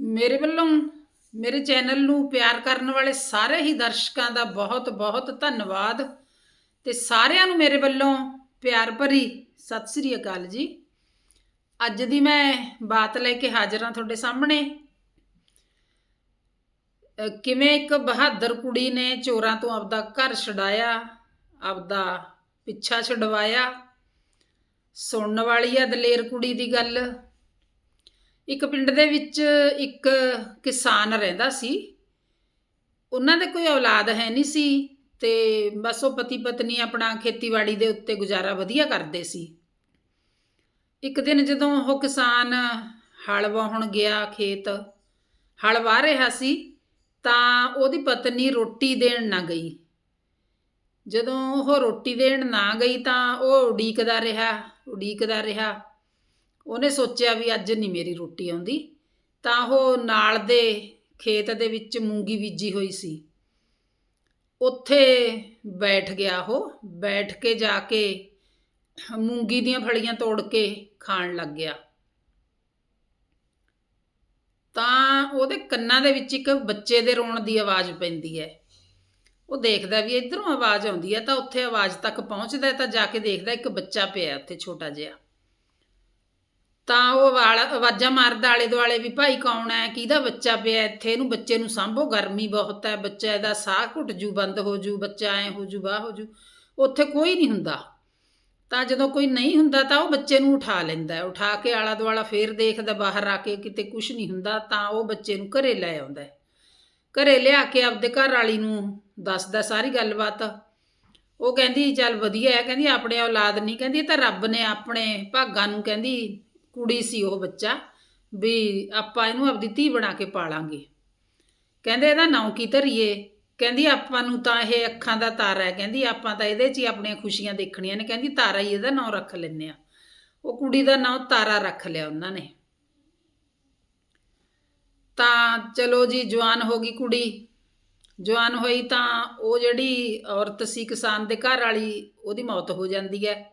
ਮੇਰੇ ਵੱਲੋਂ ਮੇਰੇ ਚੈਨਲ ਨੂੰ ਪਿਆਰ ਕਰਨ ਵਾਲੇ ਸਾਰੇ ਹੀ ਦਰਸ਼ਕਾਂ ਦਾ ਬਹੁਤ ਬਹੁਤ ਧੰਨਵਾਦ ਤੇ ਸਾਰਿਆਂ ਨੂੰ ਮੇਰੇ ਵੱਲੋਂ ਪਿਆਰ ਭਰੀ ਸਤਿ ਸ੍ਰੀ ਅਕਾਲ ਜੀ। ਅੱਜ ਦੀ ਮੈਂ ਬਾਤ ਲੈ ਕੇ ਹਾਜ਼ਰ ਹਾਂ ਤੁਹਾਡੇ ਸਾਹਮਣੇ। ਕਿਵੇਂ ਇੱਕ ਬਹਾਦਰ ਕੁੜੀ ਨੇ ਚੋਰਾਂ ਤੋਂ ਆਪਦਾ ਘਰ ਛਡਾਇਆ, ਆਪਦਾ ਪਿੱਛਾ ਛਡਵਾਇਆ, ਸੁਣਨ ਵਾਲੀ ਆ ਦਲੇਰ ਕੁੜੀ ਦੀ ਗੱਲ ਇੱਕ ਪਿੰਡ ਦੇ ਵਿੱਚ ਇੱਕ ਕਿਸਾਨ ਰਹਿੰਦਾ ਸੀ। ਉਹਨਾਂ ਦੇ ਕੋਈ ਔਲਾਦ ਹੈ ਨਹੀਂ ਸੀ ਤੇ ਬਸ ਉਹ ਪਤੀ ਪਤਨੀ ਆਪਣਾ ਖੇਤੀਬਾੜੀ ਦੇ ਉੱਤੇ ਗੁਜ਼ਾਰਾ ਵਧੀਆ ਕਰਦੇ ਸੀ। ਇੱਕ ਦਿਨ ਜਦੋਂ ਉਹ ਕਿਸਾਨ ਹਲ ਵਾਹੁਣ ਗਿਆ ਖੇਤ, ਹਲ ਵਾਹ ਰਿਹਾ ਸੀ ਤਾਂ ਉਹਦੀ ਪਤਨੀ ਰੋਟੀ ਦੇਣ ਨਾ ਗਈ। ਜਦੋਂ ਉਹ ਰੋਟੀ ਦੇਣ ਨਾ ਗਈ ਤਾਂ ਉਹ ਉਡੀਕਦਾ ਰਿਹਾ ਉਡੀਕਦਾ ਰਿਹਾ ਉਹਨੇ ਸੋਚਿਆ ਵੀ ਅੱਜ ਨਹੀਂ ਮੇਰੀ ਰੋਟੀ ਆਉਂਦੀ। ਤਾਂ ਉਹ ਨਾਲ ਦੇ ਖੇਤ ਦੇ ਵਿੱਚ ਮੂੰਗੀ ਬੀਜੀ ਹੋਈ ਸੀ। ਉੱਥੇ ਬੈਠ ਗਿਆ ਉਹ, ਬੈਠ ਕੇ ਜਾ ਕੇ ਮੂੰਗੀ ਦੀਆਂ ਫਲੀਆਂ ਤੋੜ ਕੇ ਖਾਣ ਲੱਗ ਗਿਆ। ਤਾਂ ਉਹਦੇ ਕੰਨਾਂ ਦੇ ਵਿੱਚ ਇੱਕ ਬੱਚੇ ਦੇ ਰੋਣ ਦੀ ਆਵਾਜ਼ ਪੈਂਦੀ ਹੈ। ਉਹ ਦੇਖਦਾ ਵੀ ਇਧਰੋਂ ਆਵਾਜ਼ ਆਉਂਦੀ ਹੈ ਤਾਂ ਉੱਥੇ ਆਵਾਜ਼ ਤੱਕ ਪਹੁੰਚਦਾ ਤਾਂ ਜਾ ਕੇ ਦੇਖਦਾ ਇੱਕ ਬੱਚਾ ਪਿਆ ਉੱਥੇ ਛੋਟਾ ਜਿਹਾ। ਤਾਂ ਉਹ ਵਾਲ ਆਵਾਜ਼ਾਂ ਮਾਰਦਾ ਆਲੇ ਦੁਆਲੇ ਵੀ, ਭਾਈ ਕੌਣ ਹੈ ਕਿਹਦਾ ਬੱਚਾ ਪਿਆ ਇੱਥੇ? ਇਹਨੂੰ ਬੱਚੇ ਨੂੰ ਸਾਂਭੋ, ਗਰਮੀ ਬਹੁਤ ਹੈ ਬੱਚਾ ਇਹਦਾ ਸਾਹ ਘੁੱਟ ਜੂ, ਬੰਦ ਹੋ ਜੂ, ਬੱਚਾ ਐ ਹੋ ਜੂ ਬਾਹ ਹੋ ਜੂ। ਉੱਥੇ ਕੋਈ ਨਹੀਂ ਹੁੰਦਾ। ਤਾਂ ਜਦੋਂ ਕੋਈ ਨਹੀਂ ਹੁੰਦਾ ਤਾਂ ਉਹ ਬੱਚੇ ਨੂੰ ਉਠਾ ਲੈਂਦਾ ਉਠਾ ਕੇ ਆਲਾ ਦੁਆਲਾ ਫੇਰ ਦੇਖਦਾ, ਬਾਹਰ ਆ ਕੇ ਕਿਤੇ ਕੁਝ ਨਹੀਂ ਹੁੰਦਾ ਤਾਂ ਉਹ ਬੱਚੇ ਨੂੰ ਘਰੇ ਲੈ ਆਉਂਦਾ ਹੈ। ਘਰੇ ਲਿਆ ਕੇ ਆਪਦੇ ਘਰ ਵਾਲੀ ਨੂੰ ਦੱਸਦਾ ਸਾਰੀ ਗੱਲਬਾਤ। ਉਹ ਕਹਿੰਦੀ, ਚੱਲ ਵਧੀਆ ਹੈ। ਕਹਿੰਦੀ, ਆਪਣੇ ਔਲਾਦ ਨਹੀਂ। ਕਹਿੰਦੀ, ਇਹ ਤਾਂ ਰੱਬ ਨੇ ਆਪਣੇ ਭਾਗਾਂ ਨੂੰ, ਕਹਿੰਦੀ ਕੁੜੀ ਸੀ ਉਹ ਬੱਚਾ, ਵੀ ਆਪਾਂ ਇਹਨੂੰ ਆਪਦੀ ਧੀ ਬਣਾ ਕੇ ਪਾਲਾਂਗੇ। ਕਹਿੰਦੇ ਇਹਦਾ ਨਾਂ ਕੀ ਧਰੀਏ? ਕਹਿੰਦੀ ਆਪਾਂ ਨੂੰ ਤਾਂ ਇਹ ਅੱਖਾਂ ਦਾ ਤਾਰਾ ਹੈ। ਕਹਿੰਦੀ ਆਪਾਂ ਤਾਂ ਇਹਦੇ 'ਚ ਹੀ ਆਪਣੀਆਂ ਖੁਸ਼ੀਆਂ ਦੇਖਣੀਆਂ ਨੇ। ਕਹਿੰਦੀ ਤਾਰਾ ਹੀ ਇਹਦਾ ਨਾਂ ਰੱਖ ਲੈਨੇ ਆ ਉਹ ਕੁੜੀ ਦਾ ਨਾਂ ਤਾਰਾ ਰੱਖ ਲਿਆ ਉਹਨਾਂ ਨੇ। ਤਾਂ ਚਲੋ ਜੀ, ਜਵਾਨ ਹੋ ਗਈ ਕੁੜੀ। ਜਵਾਨ ਹੋਈ ਤਾਂ ਉਹ ਜਿਹੜੀ ਔਰਤ ਸੀ ਕਿਸਾਨ ਦੇ ਘਰ ਵਾਲੀ, ਉਹਦੀ ਮੌਤ ਹੋ ਜਾਂਦੀ ਹੈ।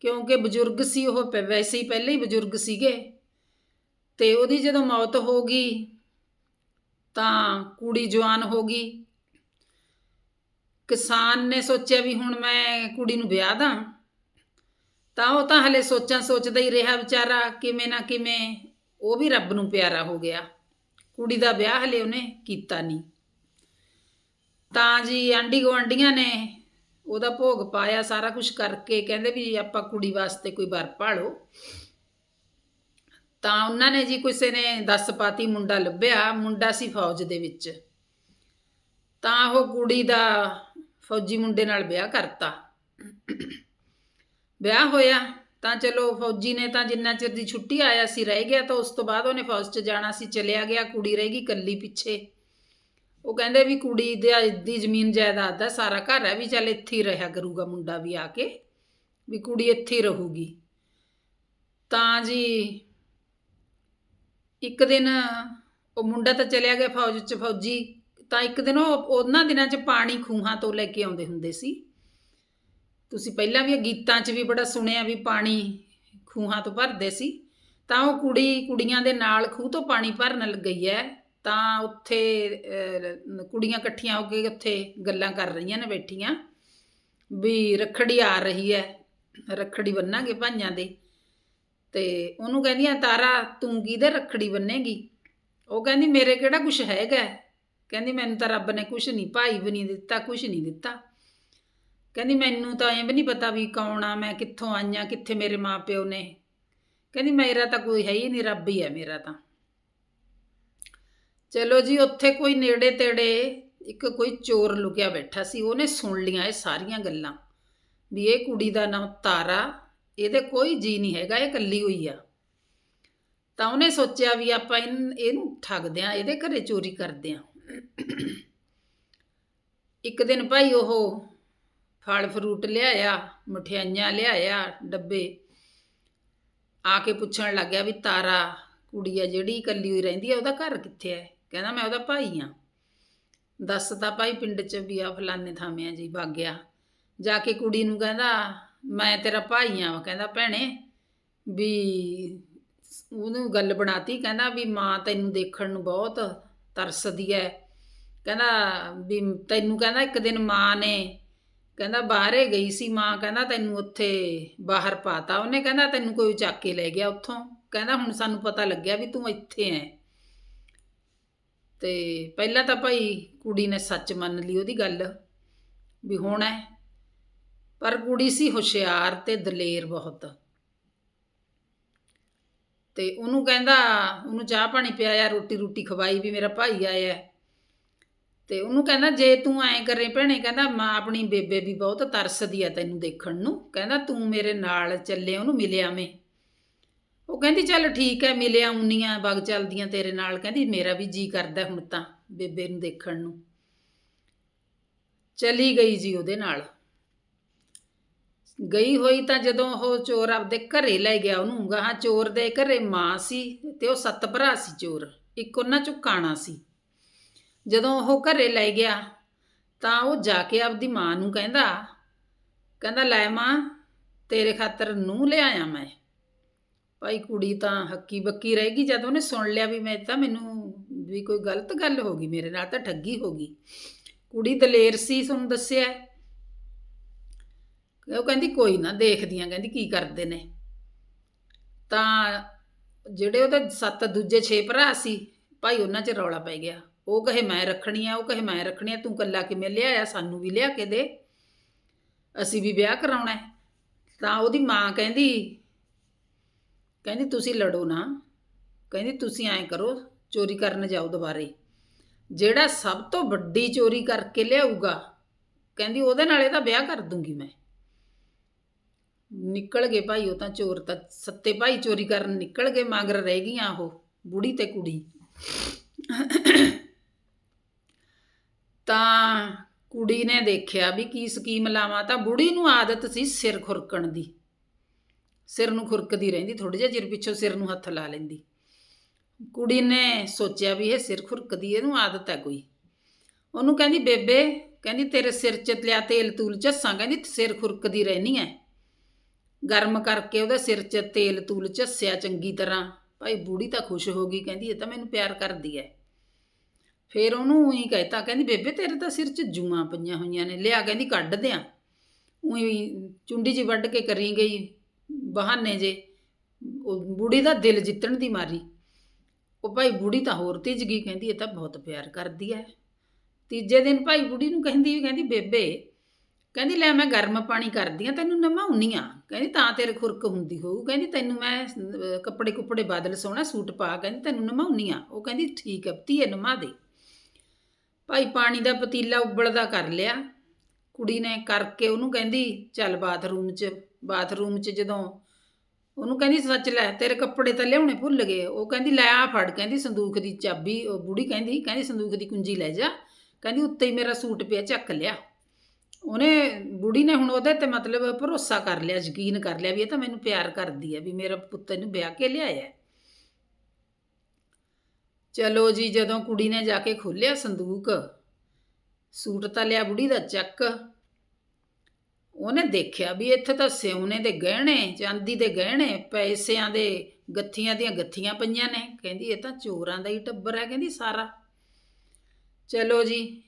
ਕਿਉਂਕਿ ਬਜ਼ੁਰਗ ਸੀ ਉਹ, ਪ- ਵੈਸੇ ਹੀ ਪਹਿਲੇ ਹੀ ਬਜ਼ੁਰਗ ਸੀਗੇ। ਤੇ ਉਹਦੀ ਜਦੋਂ ਮੌਤ ਹੋ ਗਈ, ਤਾਂ ਕੁੜੀ ਜਵਾਨ ਹੋ ਗਈ। ਕਿਸਾਨ ਨੇ ਸੋਚਿਆ ਵੀ ਹੁਣ ਮੈਂ ਕੁੜੀ ਨੂੰ ਵਿਆਹ ਦਾਂ। ਤਾਂ ਉਹ ਤਾਂ ਹਲੇ ਸੋਚਾਂ ਸੋਚਦਾ ਹੀ ਰਿਹਾ ਵਿਚਾਰਾ, ਕਿਵੇਂ ਨਾ ਕਿਵੇਂ ਉਹ ਵੀ ਰੱਬ ਨੂੰ ਪਿਆਰਾ ਹੋ ਗਿਆ। ਕੁੜੀ ਦਾ ਵਿਆਹ ਹਲੇ ਉਹਨੇ ਕੀਤਾ ਨਹੀਂ ਤਾਂ ਜੀ ਆਂਢੀ ਗੁਆਂਢੀਆਂ ਨੇ ਉਹਦਾ ਭੋਗ ਪਾਇਆ, ਸਾਰਾ ਕੁਝ ਕਰਕੇ ਕਹਿੰਦੇ ਵੀ ਆਪਾਂ ਕੁੜੀ ਵਾਸਤੇ ਕੋਈ ਵਰ ਭਾਲੋ। ਤਾਂ ਉਹਨਾਂ ਨੇ ਜੀ ਕਿਸੇ ਨੇ ਦੱਸ ਪਾਤੀ ਮੁੰਡਾ ਲੱਭਿਆ, ਮੁੰਡਾ ਸੀ ਫੌਜ ਦੇ ਵਿੱਚ। ਤਾਂ ਉਹ ਕੁੜੀ ਦਾ ਫੌਜੀ ਮੁੰਡੇ ਨਾਲ ਵਿਆਹ ਕਰਤਾ। ਵਿਆਹ ਹੋਇਆ, ਤਾਂ ਚਲੋ ਫੌਜੀ ਨੇ ਤਾਂ ਜਿੰਨਾ ਚਿਰ ਦੀ ਛੁੱਟੀ ਆਇਆ ਸੀ ਰਹਿ ਗਿਆ, ਤਾਂ ਉਸ ਤੋਂ ਬਾਅਦ ਉਹਨੇ ਫੌਜ 'ਚ ਜਾਣਾ ਸੀ, ਚਲਿਆ ਗਿਆ, ਕੁੜੀ ਰਹਿ ਗਈ ਕੱਲੀ ਪਿੱਛੇ। ਉਹ ਕਹਿੰਦੇ ਵੀ ਕੁੜੀ ਦੇ ਦੀ ਜ਼ਮੀਨ ਜਾਇਦਾਦ ਦਾ ਸਾਰਾ ਘਰ ਹੈ ਵੀ ਚੱਲ ਇੱਥੇ ਹੀ ਰਿਹਾ ਕਰੂਗਾ ਮੁੰਡਾ ਵੀ ਆ ਕੇ, ਵੀ ਕੁੜੀ ਇੱਥੇ ਹੀ ਰਹੂਗੀ। ਤਾਂ ਜੀ ਇੱਕ ਦਿਨ ਉਹ ਮੁੰਡਾ ਤਾਂ ਚਲਿਆ ਗਿਆ ਫੌਜ 'ਚ ਫੌਜੀ, ਤਾਂ ਇੱਕ ਦਿਨ ਉਹ ਉਹਨਾਂ ਦਿਨਾਂ 'ਚ ਪਾਣੀ ਖੂਹਾਂ ਤੋਂ ਲੈ ਕੇ ਆਉਂਦੇ ਹੁੰਦੇ ਸੀ। ਤੁਸੀਂ ਪਹਿਲਾਂ ਵੀ ਗੀਤਾਂ 'ਚ ਵੀ ਬੜਾ ਸੁਣਿਆ ਵੀ ਪਾਣੀ ਖੂਹਾਂ ਤੋਂ ਭਰਦੇ ਸੀ, ਤਾਂ ਉਹ ਕੁੜੀ ਕੁੜੀਆਂ ਦੇ ਨਾਲ ਖੂਹ ਤੋਂ ਪਾਣੀ ਭਰਨ ਲੱਗ ਗਈ ਹੈ। ਤਾਂ ਉੱਥੇ ਕੁੜੀਆਂ ਇਕੱਠੀਆਂ ਹੋ ਕੇ ਉੱਥੇ ਗੱਲਾਂ ਕਰ ਰਹੀਆਂ ਨੇ ਬੈਠੀਆਂ ਵੀ ਰੱਖੜੀ ਆ ਰਹੀ ਹੈ, ਰੱਖੜੀ ਬੰਨਾਂਗੇ ਭਾਈਆਂ ਦੇ। ਤੇ ਉਹਨੂੰ ਕਹਿੰਦੀਆਂ ਤਾਰਾ, ਤੂੰ ਕਿਹਦੇ ਰੱਖੜੀ ਬੰਨੇਗੀ? ਉਹ ਕਹਿੰਦੀ, ਮੇਰੇ ਕਿਹੜਾ ਕੁਝ ਹੈਗਾ? ਕਹਿੰਦੀ, ਮੈਨੂੰ ਤਾਂ ਰੱਬ ਨੇ ਕੁਝ ਨਹੀਂ, ਭਾਈ ਵੀ ਨਹੀਂ ਦਿੱਤਾ ਕੁਝ ਨਹੀਂ ਦਿੱਤਾ। ਕਹਿੰਦੀ, ਮੈਨੂੰ ਤਾਂ ਐਂ ਵੀ ਨਹੀਂ ਪਤਾ ਵੀ ਕੌਣ ਆ, ਮੈਂ ਕਿੱਥੋਂ ਆਈਆਂ ਕਿੱਥੇ ਮੇਰੇ ਮਾਪਿਓ ਨੇ। ਕਹਿੰਦੀ, ਮੇਰਾ ਤਾਂ ਕੋਈ ਹੈ ਹੀ ਨਹੀਂ, ਰੱਬ ਹੀ ਹੈ ਮੇਰਾ ਤਾਂ। ਚਲੋ ਜੀ, ਉੱਥੇ ਕੋਈ ਨੇੜੇ ਤੇੜੇ ਇੱਕ ਕੋਈ ਚੋਰ ਲੁਕਿਆ ਬੈਠਾ ਸੀ, ਉਹਨੇ ਸੁਣ ਲੀਆਂ ਇਹ ਸਾਰੀਆਂ ਗੱਲਾਂ ਵੀ ਇਹ ਕੁੜੀ ਦਾ ਨਾਮ ਤਾਰਾ, ਇਹਦੇ ਕੋਈ ਜੀ ਨਹੀਂ ਹੈਗਾ, ਇਹ ਇਕੱਲੀ ਹੋਈ ਆ। ਤਾਂ ਉਹਨੇ ਸੋਚਿਆ ਵੀ ਆਪਾਂ ਇਹਨ- ਇਹਨੂੰ ਠੱਗਦੇ ਆ ਇਹਦੇ ਘਰੇ ਚੋਰੀ ਕਰਦੇ ਆ ਇੱਕ ਦਿਨ ਭਾਈ ਉਹ ਫਲ ਫਰੂਟ ਲਿਆਇਆ, ਮਠਿਆਈਆਂ ਲਿਆਇਆ, ਡੱਬੇ। ਆ ਕੇ ਪੁੱਛਣ ਲੱਗਿਆ ਵੀ ਤਾਰਾ ਕੁੜੀ ਆ, ਜਿਹੜੀ ਇਕੱਲੀ ਹੋਈ ਰਹਿੰਦੀ ਆ, ਉਹਦਾ ਘਰ ਕਿੱਥੇ ਹੈ ਕਹਿੰਦਾ ਮੈਂ ਉਹਦਾ ਭਾਈ ਆ। ਦੱਸਦਾ ਭਾਈ ਪਿੰਡ 'ਚ ਵੀ ਆ ਫਲਾਨੇ ਥਾਵੇਂ ਆ ਜੀ ਬਾਗਿਆ ਜਾ ਕੇ ਕੁੜੀ ਨੂੰ ਕਹਿੰਦਾ, ਮੈਂ ਤੇਰਾ ਭਾਈ ਆ। ਕਹਿੰਦਾ, ਭੈਣੇ, ਵੀ ਉਹਨੂੰ ਗੱਲ ਬਣਾਤੀ। ਕਹਿੰਦਾ ਵੀ ਮਾਂ ਤੈਨੂੰ ਦੇਖਣ ਨੂੰ ਬਹੁਤ ਤਰਸਦੀ ਐ। ਕਹਿੰਦਾ ਵੀ ਤੈਨੂੰ ਕਹਿੰਦਾ ਇੱਕ ਦਿਨ ਮਾਂ ਨੇ ਕਹਿੰਦਾ ਬਾਹਰੇ ਗਈ ਸੀ ਮਾਂ। ਕਹਿੰਦਾ ਤੈਨੂੰ ਉੱਥੇ ਬਾਹਰ ਪਾਤਾ। ਉਹਨੇ ਕਹਿੰਦਾ ਤੈਨੂੰ ਕੋਈ ਚੱਕ ਕੇ ਲੈ ਗਿਆ ਉੱਥੋਂ। ਕਹਿੰਦਾ ਹੁਣ ਸਾਨੂੰ ਪਤਾ ਲੱਗਿਆ ਵੀ ਤੂੰ ਇੱਥੇ ਐ। ਤੇ ਪਹਿਲਾਂ ਤਾਂ ਭਾਈ ਕੁੜੀ ਨੇ ਸੱਚ ਮੰਨ ਲਈ ਉਹਦੀ ਗੱਲ, ਵੀ ਹੁਣ ਐ। ਪਰ ਕੁੜੀ ਸੀ ਹੁਸ਼ਿਆਰ ਤੇ ਦਲੇਰ ਬਹੁਤ। ਤੇ ਉਹਨੂੰ ਕਹਿੰਦਾ, ਉਹਨੂੰ ਚਾਹ ਪਾਣੀ ਪਿਆਇਆ, ਰੋਟੀ ਰੋਟੀ ਖਵਾਈ ਵੀ ਮੇਰਾ ਭਾਈ ਆਇਆ। ਹੈ। ਤੇ ਉਹਨੂੰ ਕਹਿੰਦਾ, ਜੇ ਤੂੰ ਐਂ ਕਰੇ ਭੈਣੇ, ਕਹਿੰਦਾ, ਮਾਂ ਆਪਣੀ ਬੇਬੇ ਵੀ ਬਹੁਤ ਤਰਸਦੀ ਆ ਤੈਨੂੰ ਦੇਖਣ ਨੂੰ। ਕਹਿੰਦਾ, ਤੂੰ ਮੇਰੇ ਨਾਲ ਚੱਲੇ, ਉਹਨੂੰ ਮਿਲਿਆ ਮੈਂ। ਉਹ ਕਹਿੰਦੀ, ਚੱਲ ਠੀਕ ਹੈ ਮਿਲਿਆ ਆਉਣੀਆਂ ਵਗ ਚੱਲਦੀਆਂ ਤੇਰੇ ਨਾਲ। ਕਹਿੰਦੀ, ਮੇਰਾ ਵੀ ਜੀ ਕਰਦਾ ਹੁਣ ਤਾਂ ਬੇਬੇ ਨੂੰ ਦੇਖਣ ਨੂੰ। ਚਲੀ ਗਈ ਜੀ ਉਹਦੇ ਨਾਲ। ਗਈ ਹੋਈ ਤਾਂ ਜਦੋਂ ਉਹ ਚੋਰ ਆਪਦੇ ਘਰੇ ਲੈ ਗਿਆ ਉਹਨੂੰ ਗਾਹਾਂ ਚੋਰ ਦੇ ਘਰੇ ਮਾਂ ਸੀ ਤੇ ਉਹ ਸੱਤ ਭਰਾ ਸੀ ਚੋਰ। ਇੱਕ ਉਹਨਾਂ ਚੋਂ ਕਾਣਾ ਸੀ। ਜਦੋਂ ਉਹ ਘਰੇ ਲੈ ਗਿਆ ਤਾਂ ਉਹ ਜਾ ਕੇ ਆਪਦੀ ਮਾਂ ਨੂੰ ਕਹਿੰਦਾ ਕਹਿੰਦਾ, ਲੈ ਮਾਂ, ਤੇਰੇ ਖਾਤਰ ਨੂੰ ਲਿਆਇਆ ਮੈਂ। ਭਾਈ ਕੁੜੀ ਤਾਂ ਹੱਕੀ ਬੱਕੀ ਰਹੇਗੀ ਜਦ ਉਹਨੇ ਸੁਣ ਲਿਆ ਵੀ ਮੈਂ ਤਾਂ ਮੈਨੂੰ ਵੀ ਕੋਈ ਗਲਤ ਗੱਲ ਹੋ ਗਈ, ਮੇਰੇ ਨਾਲ ਤਾਂ ਠੱਗੀ ਹੋ ਗਈ। ਕੁੜੀ ਦਲੇਰ ਸੀ, ਤੁਹਾਨੂੰ ਦੱਸਿਆ ਉਹ ਕਹਿੰਦੀ, ਕੋਈ ਨਾ ਦੇਖਦੀਆਂ ਕਹਿੰਦੀ ਕੀ ਕਰਦੇ ਨੇ। ਤਾਂ ਜਿਹੜੇ ਉਹਦੇ ਸੱਤ ਦੂਜੇ ਛੇ ਭਰਾ ਸੀ, ਭਾਈ ਉਹਨਾਂ 'ਚ ਰੌਲਾ ਪੈ ਗਿਆ। ਉਹ ਕਹੇ, ਮੈਂ ਰੱਖਣੀ ਆ, ਉਹ ਕਹੇ, ਮੈਂ ਰੱਖਣੀ ਆ, ਤੂੰ ਕੱਲਾ ਕਿਵੇਂ ਲਿਆਇਆ ਸਾਨੂੰ ਵੀ ਲਿਆ ਕੇ ਦੇ। ਅਸੀਂ ਵੀ ਵਿਆਹ ਕਰਾਉਣਾ ਤਾਂ ਉਹਦੀ ਮਾਂ ਕਹਿੰਦੀ ਕਹਿੰਦੀ ਤੁਸੀਂ ਲੜੋ ਨਾ। ਕਹਿੰਦੀ ਤੁਸੀਂ ਐਂ ਕਰੋ, ਚੋਰੀ ਕਰਨ ਜਾਓ ਦੁਬਾਰੇ। ਜਿਹੜਾ ਸਭ ਤੋਂ ਵੱਡੀ ਚੋਰੀ ਕਰਕੇ ਲਿਆਊਗਾ, ਕਹਿੰਦੀ ਉਹਦੇ ਨਾਲ ਇਹਦਾ ਵਿਆਹ ਕਰ ਦੂੰਗੀ ਮੈਂ। ਨਿਕਲ ਗਏ ਭਾਈ, ਉਹ ਤਾਂ ਚੋਰ ਤਾਂ ਸੱਤੇ ਭਾਈ ਚੋਰੀ ਕਰਨ ਨਿਕਲ ਗਏ, ਮਗਰ ਰਹਿ ਗਈਆਂ ਉਹ, ਬੁੜੀ ਤੇ ਕੁੜੀ। ਤਾਂ ਕੁੜੀ ਨੇ ਦੇਖਿਆ ਵੀ ਕੀ ਸਕੀਮ ਲਾਵਾਂ, ਤਾਂ ਬੁੜੀ ਨੂੰ ਆਦਤ ਸੀ ਸਿਰ ਖੁਰਕਣ ਦੀ। ਸਿਰ ਨੂੰ ਖੁਰਕਦੀ ਰਹਿੰਦੀ ਥੋੜੇ ਜਿਹਾ ਚਿਰ ਪਿੱਛੋਂ ਸਿਰ ਨੂੰ ਹੱਥ ਲਾ ਲੈਂਦੀ। ਕੁੜੀ ਨੇ ਸੋਚਿਆ ਵੀ ਇਹ ਸਿਰ ਖੁਰਕਦੀ, ਇਹਨੂੰ ਆਦਤ ਹੈ ਕੋਈ। ਉਹਨੂੰ ਕਹਿੰਦੀ, ਬੇਬੇ, ਕਹਿੰਦੀ, ਤੇਰੇ ਸਿਰ 'ਚ ਲਿਆ ਤੇਲ ਤੂਲ ਝੱਸਾਂ, ਕਹਿੰਦੀ, ਸਿਰ ਖੁਰਕਦੀ ਰਹਿਣੀ ਐ। ਗਰਮ ਕਰਕੇ ਉਹਦੇ ਸਿਰ 'ਚ ਤੇਲ ਤੂਲ ਝੱਸਿਆ ਚੰਗੀ ਤਰ੍ਹਾਂ। ਭਾਈ ਬੂੜੀ ਤਾਂ ਖੁਸ਼ ਹੋ ਗਈ, ਕਹਿੰਦੀ, ਇਹ ਤਾਂ ਮੈਨੂੰ ਪਿਆਰ ਕਰਦੀ ਐ। ਫਿਰ ਉਹਨੂੰ ਉਹੀ ਕਹਿਤਾ, ਕਹਿੰਦੀ, ਬੇਬੇ, ਤੇਰੇ ਤਾਂ ਸਿਰ 'ਚ ਜੂਆਂ ਪਈਆਂ ਹੋਈਆਂ ਨੇ, ਲਿਆ, ਕਹਿੰਦੀ, ਕੱਢ ਦਿਆਂ। ਉਹੀ ਚੁੰਡੀ ਜੀ ਵੱਢ ਕੇ ਕਰੀ ਗਈ। ਬਹਾਨੇ ਜੇ। ਉਹ ਬੁੜੀ ਦਾ ਦਿਲ ਜਿੱਤਣ ਦੀ ਮਾਰੀ। ਉਹ ਭਾਈ ਬੁੜੀ ਤਾਂ ਹੋਰ ਤੇਜ ਗਈ, ਕਹਿੰਦੀ ਇਹ ਤਾਂ ਬਹੁਤ ਪਿਆਰ ਕਰਦੀ ਐ। ਤੀਜੇ ਦਿਨ ਭਾਈ ਬੁੜੀ ਨੂੰ ਕਹਿੰਦੀ ਵੀ, ਕਹਿੰਦੀ, ਬੇਬੇ, ਕਹਿੰਦੀ, ਲੈ ਮੈਂ ਗਰਮ ਪਾਣੀ ਕਰਦੀ ਆ, ਤੈਨੂੰ ਨਮਾਉਣੀ ਆ। ਕਹਿੰਦੀ, ਤਾਂ ਤੇਰੇ ਖੁਰਕ ਹੁੰਦੀ ਹੋਊ। ਕਹਿੰਦੀ, ਤੈਨੂੰ ਮੈਂ ਕੱਪੜੇ ਕੁੱਪੜੇ ਬਾਦਲ ਸੋਹਣਾ ਸੂਟ ਪਾ। ਕਹਿੰਦੀ, ਤੈਨੂੰ ਨਮਾਉਣੀ ਆ। ਉਹ ਕਹਿੰਦੀ, ਠੀਕ ਹੈ ਧੀਏ, ਨਮਾ ਦੇ। ਭਾਈ ਪਾਣੀ ਦਾ ਪਤੀਲਾ ਉਬਲਦਾ ਕਰ ਲਿਆ। ਕੁੜੀ ਨੇ ਕਰਕੇ ਉਹਨੂੰ ਕਹਿੰਦੀ, ਚੱਲ ਬਾਥਰੂਮ 'ਚ ਬਾਥਰੂਮ 'ਚ ਜਦੋਂ ਉਹਨੂੰ ਕਹਿੰਦੀ, ਸੱਚ ਲੈ, ਤੇਰੇ ਕੱਪੜੇ ਤਾਂ ਲਿਆਉਣੇ ਭੁੱਲ ਗਏ। ਉਹ ਕਹਿੰਦੀ, ਲੈ ਆ ਫੜ। ਕਹਿੰਦੀ, ਸੰਦੂਕ ਦੀ ਚਾਬੀ, ਉਹ ਬੁੜੀ ਕਹਿੰਦੀ ਕਹਿੰਦੀ, ਸੰਦੂਕ ਦੀ ਕੁੰਜੀ ਲੈ ਜਾ। ਕਹਿੰਦੀ, ਉੱਤੇ ਹੀ ਮੇਰਾ ਸੂਟ ਪਿਆ, ਚੱਕ ਲਿਆ। ਉਹਨੇ, ਬੁੜੀ ਨੇ ਹੁਣ ਉਹਦੇ ਤੇ ਮਤਲਬ ਭਰੋਸਾ ਕਰ ਲਿਆ, ਯਕੀਨ ਕਰ ਲਿਆ ਵੀ ਇਹ ਤਾਂ ਮੈਨੂੰ ਪਿਆਰ ਕਰਦੀ ਹੈ ਵੀ ਮੇਰਾ ਪੁੱਤ ਇਹਨੂੰ ਵਿਆਹ ਕੇ ਲਿਆਇਆ। ਚਲੋ ਜੀ, ਜਦੋਂ ਕੁੜੀ ਨੇ ਜਾ ਕੇ ਖੋਲ੍ਹਿਆ ਸੰਦੂਕ, ਸੂਟ ਤਾਂ ਲਿਆ ਬੁੜੀ ਦਾ, ਚੱਕ। ਉਹਨੇ ਦੇਖਿਆ ਵੀ ਇੱਥੇ ਤਾਂ ਸਿਉਨੇ ਦੇ ਗਹਿਣੇ, ਚਾਂਦੀ ਦੇ ਗਹਿਣੇ, ਪੈਸਿਆਂ ਦੇ ਗੱਥੀਆਂ ਦੀਆਂ ਗੱਥੀਆਂ ਪਈਆਂ ਨੇ। ਕਹਿੰਦੀ, ਇਹ ਤਾਂ ਚੋਰਾਂ ਦਾ ਹੀ ਟੱਬਰ ਹੈ, ਕਹਿੰਦੀ, ਸਾਰਾ। ਚਲੋ ਜੀ,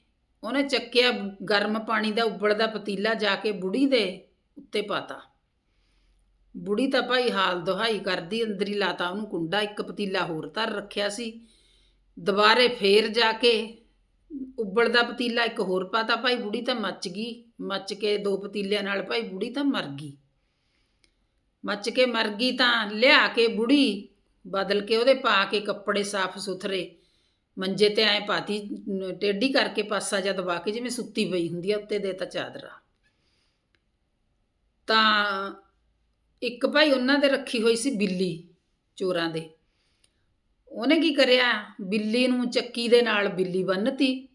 ਉਹਨੇ ਚੱਕਿਆ ਗਰਮ ਪਾਣੀ ਦਾ ਉਬਲਦਾ ਪਤੀਲਾ ਜਾ ਕੇ ਬੁੜੀ ਦੇ ਉੱਤੇ ਪਾਤਾ। ਬੁੜੀ ਤਾਂ ਭਾਈ ਹਾਲ ਦੁਹਾਈ ਕਰਦੀ, ਅੰਦਰ ਲਾਤਾ ਉਹਨੂੰ ਕੁੰਡਾ, ਇੱਕ ਪਤੀਲਾ ਹੋਰ ਧਰ ਰੱਖਿਆ ਸੀ। ਦੁਬਾਰੇ ਫੇਰ ਜਾ ਕੇ ਉਬਲਦਾ ਪਤੀਲਾ ਇੱਕ ਹੋਰ ਪਾਤਾ, ਭਾਈ ਬੁੜੀ ਤਾਂ ਮੱਚ ਗਈ, ਮੱਚ ਕੇ ਦੋ ਪਤੀਲਿਆਂ ਨਾਲ ਭਾਈ ਬੁੜੀ ਤਾਂ ਮਰ ਗਈ। ਮੱਚ ਕੇ ਮਰ ਗਈ ਤਾਂ ਲਿਆ ਕੇ ਬੁੜੀ, ਬਦਲ ਕੇ ਉਹਦੇ ਪਾ ਕੇ ਕੱਪੜੇ ਸਾਫ਼ ਸੁਥਰੇ, ਮੰਜੇ ਤੇ ਐ ਪਾਤੀ ਟੇਢੀ ਕਰਕੇ ਪਾਸਾ ਜਾਂ ਦਬਾ ਕੇ ਜਿਵੇਂ ਸੁੱਤੀ ਪਈ ਹੁੰਦੀ ਆ, ਉੱਤੇ ਦੇ ਤਾਂ ਚਾਦਰਾ। ਤਾਂ ਇੱਕ ਭਾਈ ਉਹਨਾਂ ਦੇ ਰੱਖੀ ਹੋਈ ਸੀ ਬਿੱਲੀ ਚੋਰਾਂ ਦੇ। ਉਹਨੇ ਕੀ ਕਰਿਆ? ਬਿੱਲੀ ਨੂੰ ਚੱਕੀ ਦੇ ਨਾਲ ਬਿੱਲੀ ਬੰਨਤੀ।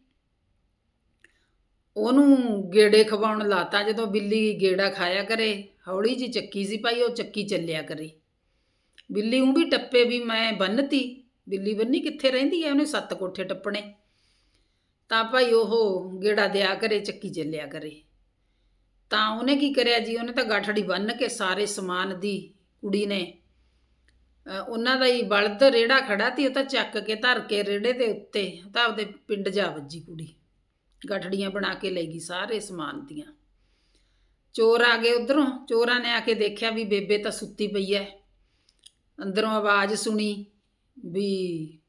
ਉਹਨੂੰ ਗੇੜੇ ਖਵਾਉਣ ਲਾਤਾ, ਜਦੋਂ ਬਿੱਲੀ ਗੇੜਾ ਖਾਇਆ ਕਰੇ, ਹੌਲੀ ਜੀ ਚੱਕੀ ਸੀ ਭਾਈ, ਉਹ ਚੱਕੀ ਚੱਲਿਆ ਕਰੇ। ਬਿੱਲੀ ਉਹ ਵੀ ਟੱਪੇ ਵੀ ਮੈਂ ਬੰਨਤੀ, ਬਿੱਲੀ ਬੰਨੀ ਕਿੱਥੇ ਰਹਿੰਦੀ ਹੈ ਉਹਨੇ ਸੱਤ ਕੋਠੇ ਟੱਪਣੇ। ਤਾਂ ਭਾਈ ਉਹ ਗੇੜਾ ਦਿਆ ਕਰੇ, ਚੱਕੀ ਚੱਲਿਆ ਕਰੇ। ਤਾਂ ਉਹਨੇ ਕੀ ਕਰਿਆ ਜੀ, ਉਹਨੇ ਤਾਂ ਗਾਠੜੀ ਬੰਨ ਕੇ ਸਾਰੇ ਸਮਾਨ ਦੀ ਕੁੜੀ ਨੇ ਉਹਨਾਂ ਦਾ ਹੀ ਬਲਦ ਰੇੜਾ ਖੜਾ ਤੀ, ਉਹ ਤਾਂ ਚੱਕ ਕੇ ਧਰ ਕੇ ਰੇੜੇ ਦੇ ਉੱਤੇ, ਤਾਂ ਆਪਦੇ ਪਿੰਡ ਜਾ ਵੱਜੀ ਕੁੜੀ। ਗਠੜੀਆਂ ਬਣਾ ਕੇ ਲੈ ਗਈ ਸਾਰੇ ਸਮਾਨ ਦੀਆਂ। ਚੋਰ ਆ ਗਏ ਉਧਰੋਂ। ਚੋਰਾਂ ਨੇ ਆ ਕੇ ਦੇਖਿਆ ਵੀ ਬੇਬੇ ਤਾਂ ਸੁੱਤੀ ਪਈ ਐ। ਅੰਦਰੋਂ ਆਵਾਜ਼ ਸੁਣੀ ਵੀ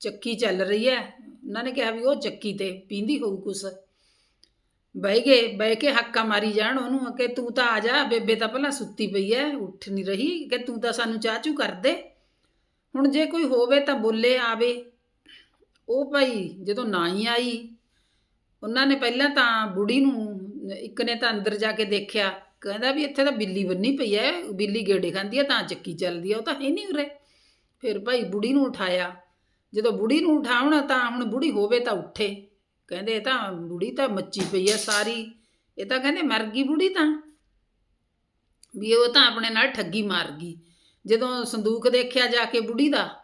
ਚੱਕੀ ਚੱਲ ਰਹੀ ਐ। ਉਹਨਾਂ ਨੇ ਕਿਹਾ ਵੀ ਉਹ ਚੱਕੀ ਤੇ ਪੀਂਦੀ ਹੋਊ ਕੁਛ। ਬਹਿ ਗਏ, ਬਹਿ ਕੇ ਹੱਕਾ ਮਾਰੀ ਜਾਣ ਉਹਨੂੰ ਕਿ ਤੂੰ ਤਾਂ ਆ ਜਾ, ਬੇਬੇ ਤਾਂ ਪਹਿਲਾਂ ਸੁੱਤੀ ਪਈ ਐ, ਉੱਠ ਨਹੀਂ ਰਹੀ ਕਿ ਤੂੰ ਤਾਂ ਸਾਨੂੰ ਚਾਹ ਚੂ ਕਰ ਦੇ। ਹੁਣ ਜੇ ਕੋਈ ਹੋਵੇ ਤਾਂ ਬੋਲੇ ਆਵੇ। ਉਹ ਭਾਈ ਜਦੋਂ ਨਾ ਹੀ ਆਈ ਉਹਨਾਂ ਨੇ ਪਹਿਲਾਂ ਤਾਂ ਬੁੜੀ ਨੂੰ, ਇੱਕ ਨੇ ਤਾਂ ਅੰਦਰ ਜਾ ਕੇ ਦੇਖਿਆ, ਕਹਿੰਦਾ ਵੀ ਇੱਥੇ ਤਾਂ ਬਿੱਲੀ ਬੰਨੀ ਪਈ ਐ, ਬਿੱਲੀ ਗੇੜੇ ਖਾਂਦੀ ਐ, ਤਾਂ ਚੱਕੀ ਚੱਲਦੀ ਐ, ਉਹ ਤਾਂ ਹੈ ਨਹੀਂ ਉਰੇ। ਫਿਰ ਭਾਈ ਬੁੜੀ ਨੂੰ ਉਠਾਇਆ। ਜਦੋਂ ਬੁੜੀ ਨੂੰ ਉਠਾਉਣਾ ਤਾਂ ਹੁਣ ਬੁੜੀ ਹੋਵੇ ਤਾਂ ਉੱਠੇ। ਕਹਿੰਦੇ ਇਹ ਤਾਂ ਬੁੜੀ ਤਾਂ ਮੱਚੀ ਪਈ ਐ ਸਾਰੀ। ਇਹ ਤਾਂ ਕਹਿੰਦੇ ਮਰ ਗਈ ਬੁੜੀ ਤਾਂ। ਵੀ ਉਹ ਤਾਂ ਆਪਣੇ ਨਾਲ ਠੱਗੀ ਮਾਰ ਗਈ। ਜਦੋਂ ਸੰਦੂਕ ਦੇਖਿਆ ਜਾ ਕੇ ਬੁੜੀ ਦਾ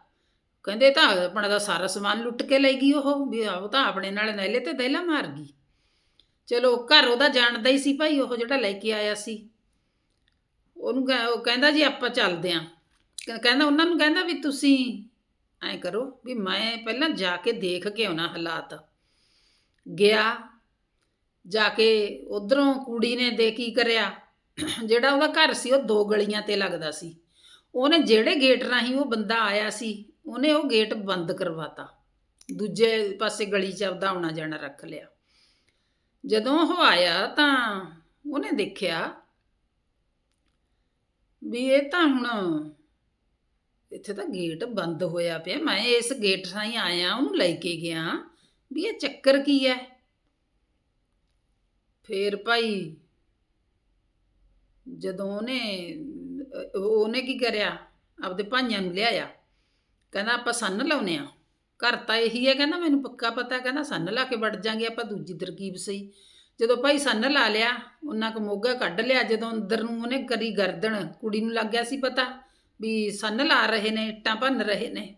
ਕਹਿੰਦੇ ਤਾਂ ਆਪਣਾ ਦਾ ਸਾਰਾ ਸਮਾਨ ਲੁੱਟ ਕੇ ਲੈ ਗਈ ਉਹ, ਵੀ ਉਹ ਤਾਂ ਆਪਣੇ ਨਾਲ ਨਹਿਲੇ ਤੇ ਦਹਿਲਾ ਮਾਰ ਗਈ। ਚਲੋ ਘਰ ਉਹਦਾ ਜਾਣਦਾ ਹੀ ਸੀ ਭਾਈ, ਉਹ ਜਿਹੜਾ ਲੈ ਕੇ ਆਇਆ ਸੀ। ਉਹਨੂੰ ਕਹਿ- ਉਹ ਕਹਿੰਦਾ ਜੀ ਆਪਾਂ ਚੱਲਦੇ ਆਂ। ਕਹਿੰਦਾ ਉਹਨਾਂ ਨੂੰ ਕਹਿੰਦਾ ਵੀ ਤੁਸੀਂ ਐਂ ਕਰੋ ਵੀ ਮੈਂ ਪਹਿਲਾਂ ਜਾ ਕੇ ਦੇਖ ਕੇ ਆਉਣਾ ਹਾਲਾਤ। ਗਿਆ, ਜਾ ਕੇ ਉਧਰੋਂ ਕੁੜੀ ਨੇ ਦੇ ਕੀ ਕਰਿਆ? ਜਿਹੜਾ ਉਹਦਾ ਘਰ ਸੀ, ਉਹ ਦੋ ਗਲੀਆਂ ਤੇ ਲੱਗਦਾ ਸੀ। ਉਹਨੇ ਜਿਹੜੇ ਗੇਟ ਰਾਹੀਂ ਉਹ ਬੰਦਾ ਆਇਆ ਸੀ ਉਹਨੇ ਉਹ ਗੇਟ ਬੰਦ ਕਰਵਾਤਾ। ਦੂਜੇ ਪਾਸੇ ਗਲੀ 'ਚ ਆਪਦਾ ਆਉਣਾ ਜਾਣਾ ਰੱਖ ਲਿਆ। ਜਦੋਂ ਉਹ ਆਇਆ ਤਾਂ ਉਹਨੇ ਦੇਖਿਆ ਵੀ ਇਹ ਤਾਂ ਹੁਣ ਇੱਥੇ ਤਾਂ ਗੇਟ ਬੰਦ ਹੋਇਆ ਪਿਆ। ਮੈਂ ਇਸ ਗੇਟ ਰਾਹੀਂ ਆਇਆ, ਉਹਨੂੰ ਲੈ ਕੇ ਗਿਆ ਵੀ ਇਹ ਚੱਕਰ ਕੀ ਹੈ? ਫੇਰ ਭਾਈ ਜਦੋਂ ਉਹਨੇ ਉਹਨੇ ਕੀ ਕਰਿਆ? ਆਪਦੇ ਭਾਈਆਂ ਨੂੰ ਲਿਆਇਆ। ਕਹਿੰਦਾ ਆਪਾਂ ਸੰਨ ਲਾਉਨੇ ਆ ਘਰ ਤਾਂ ਇਹੀ ਹੈ, ਕਹਿੰਦਾ ਮੈਨੂੰ ਪੱਕਾ ਪਤਾ, ਕਹਿੰਦਾ ਸੰਨ ਲਾ ਕੇ ਵੜ ਜਾਾਂਗੇ, ਆਪਾਂ ਦੂਜੀ ਤਰਕੀਬ ਸਹੀ। ਜਦੋਂ ਭਾਈ ਸੰਨ ਲਾ ਲਿਆ, ਉਹਨਾਂ ਕੋ ਮੋਗਾ ਕੱਢ ਲਿਆ, ਜਦੋਂ ਅੰਦਰ ਨੂੰ ਉਹਨੇ ਕਰੀ ਗਰਦਨ, ਕੁੜੀ ਨੂੰ ਲੱਗ ਗਿਆ ਸੀ ਪਤਾ ਵੀ ਸੰਨ ਲਾ ਰਹੇ ਨੇ, ਇੱਟਾਂ ਭੰਨ ਰਹੇ ਨੇ।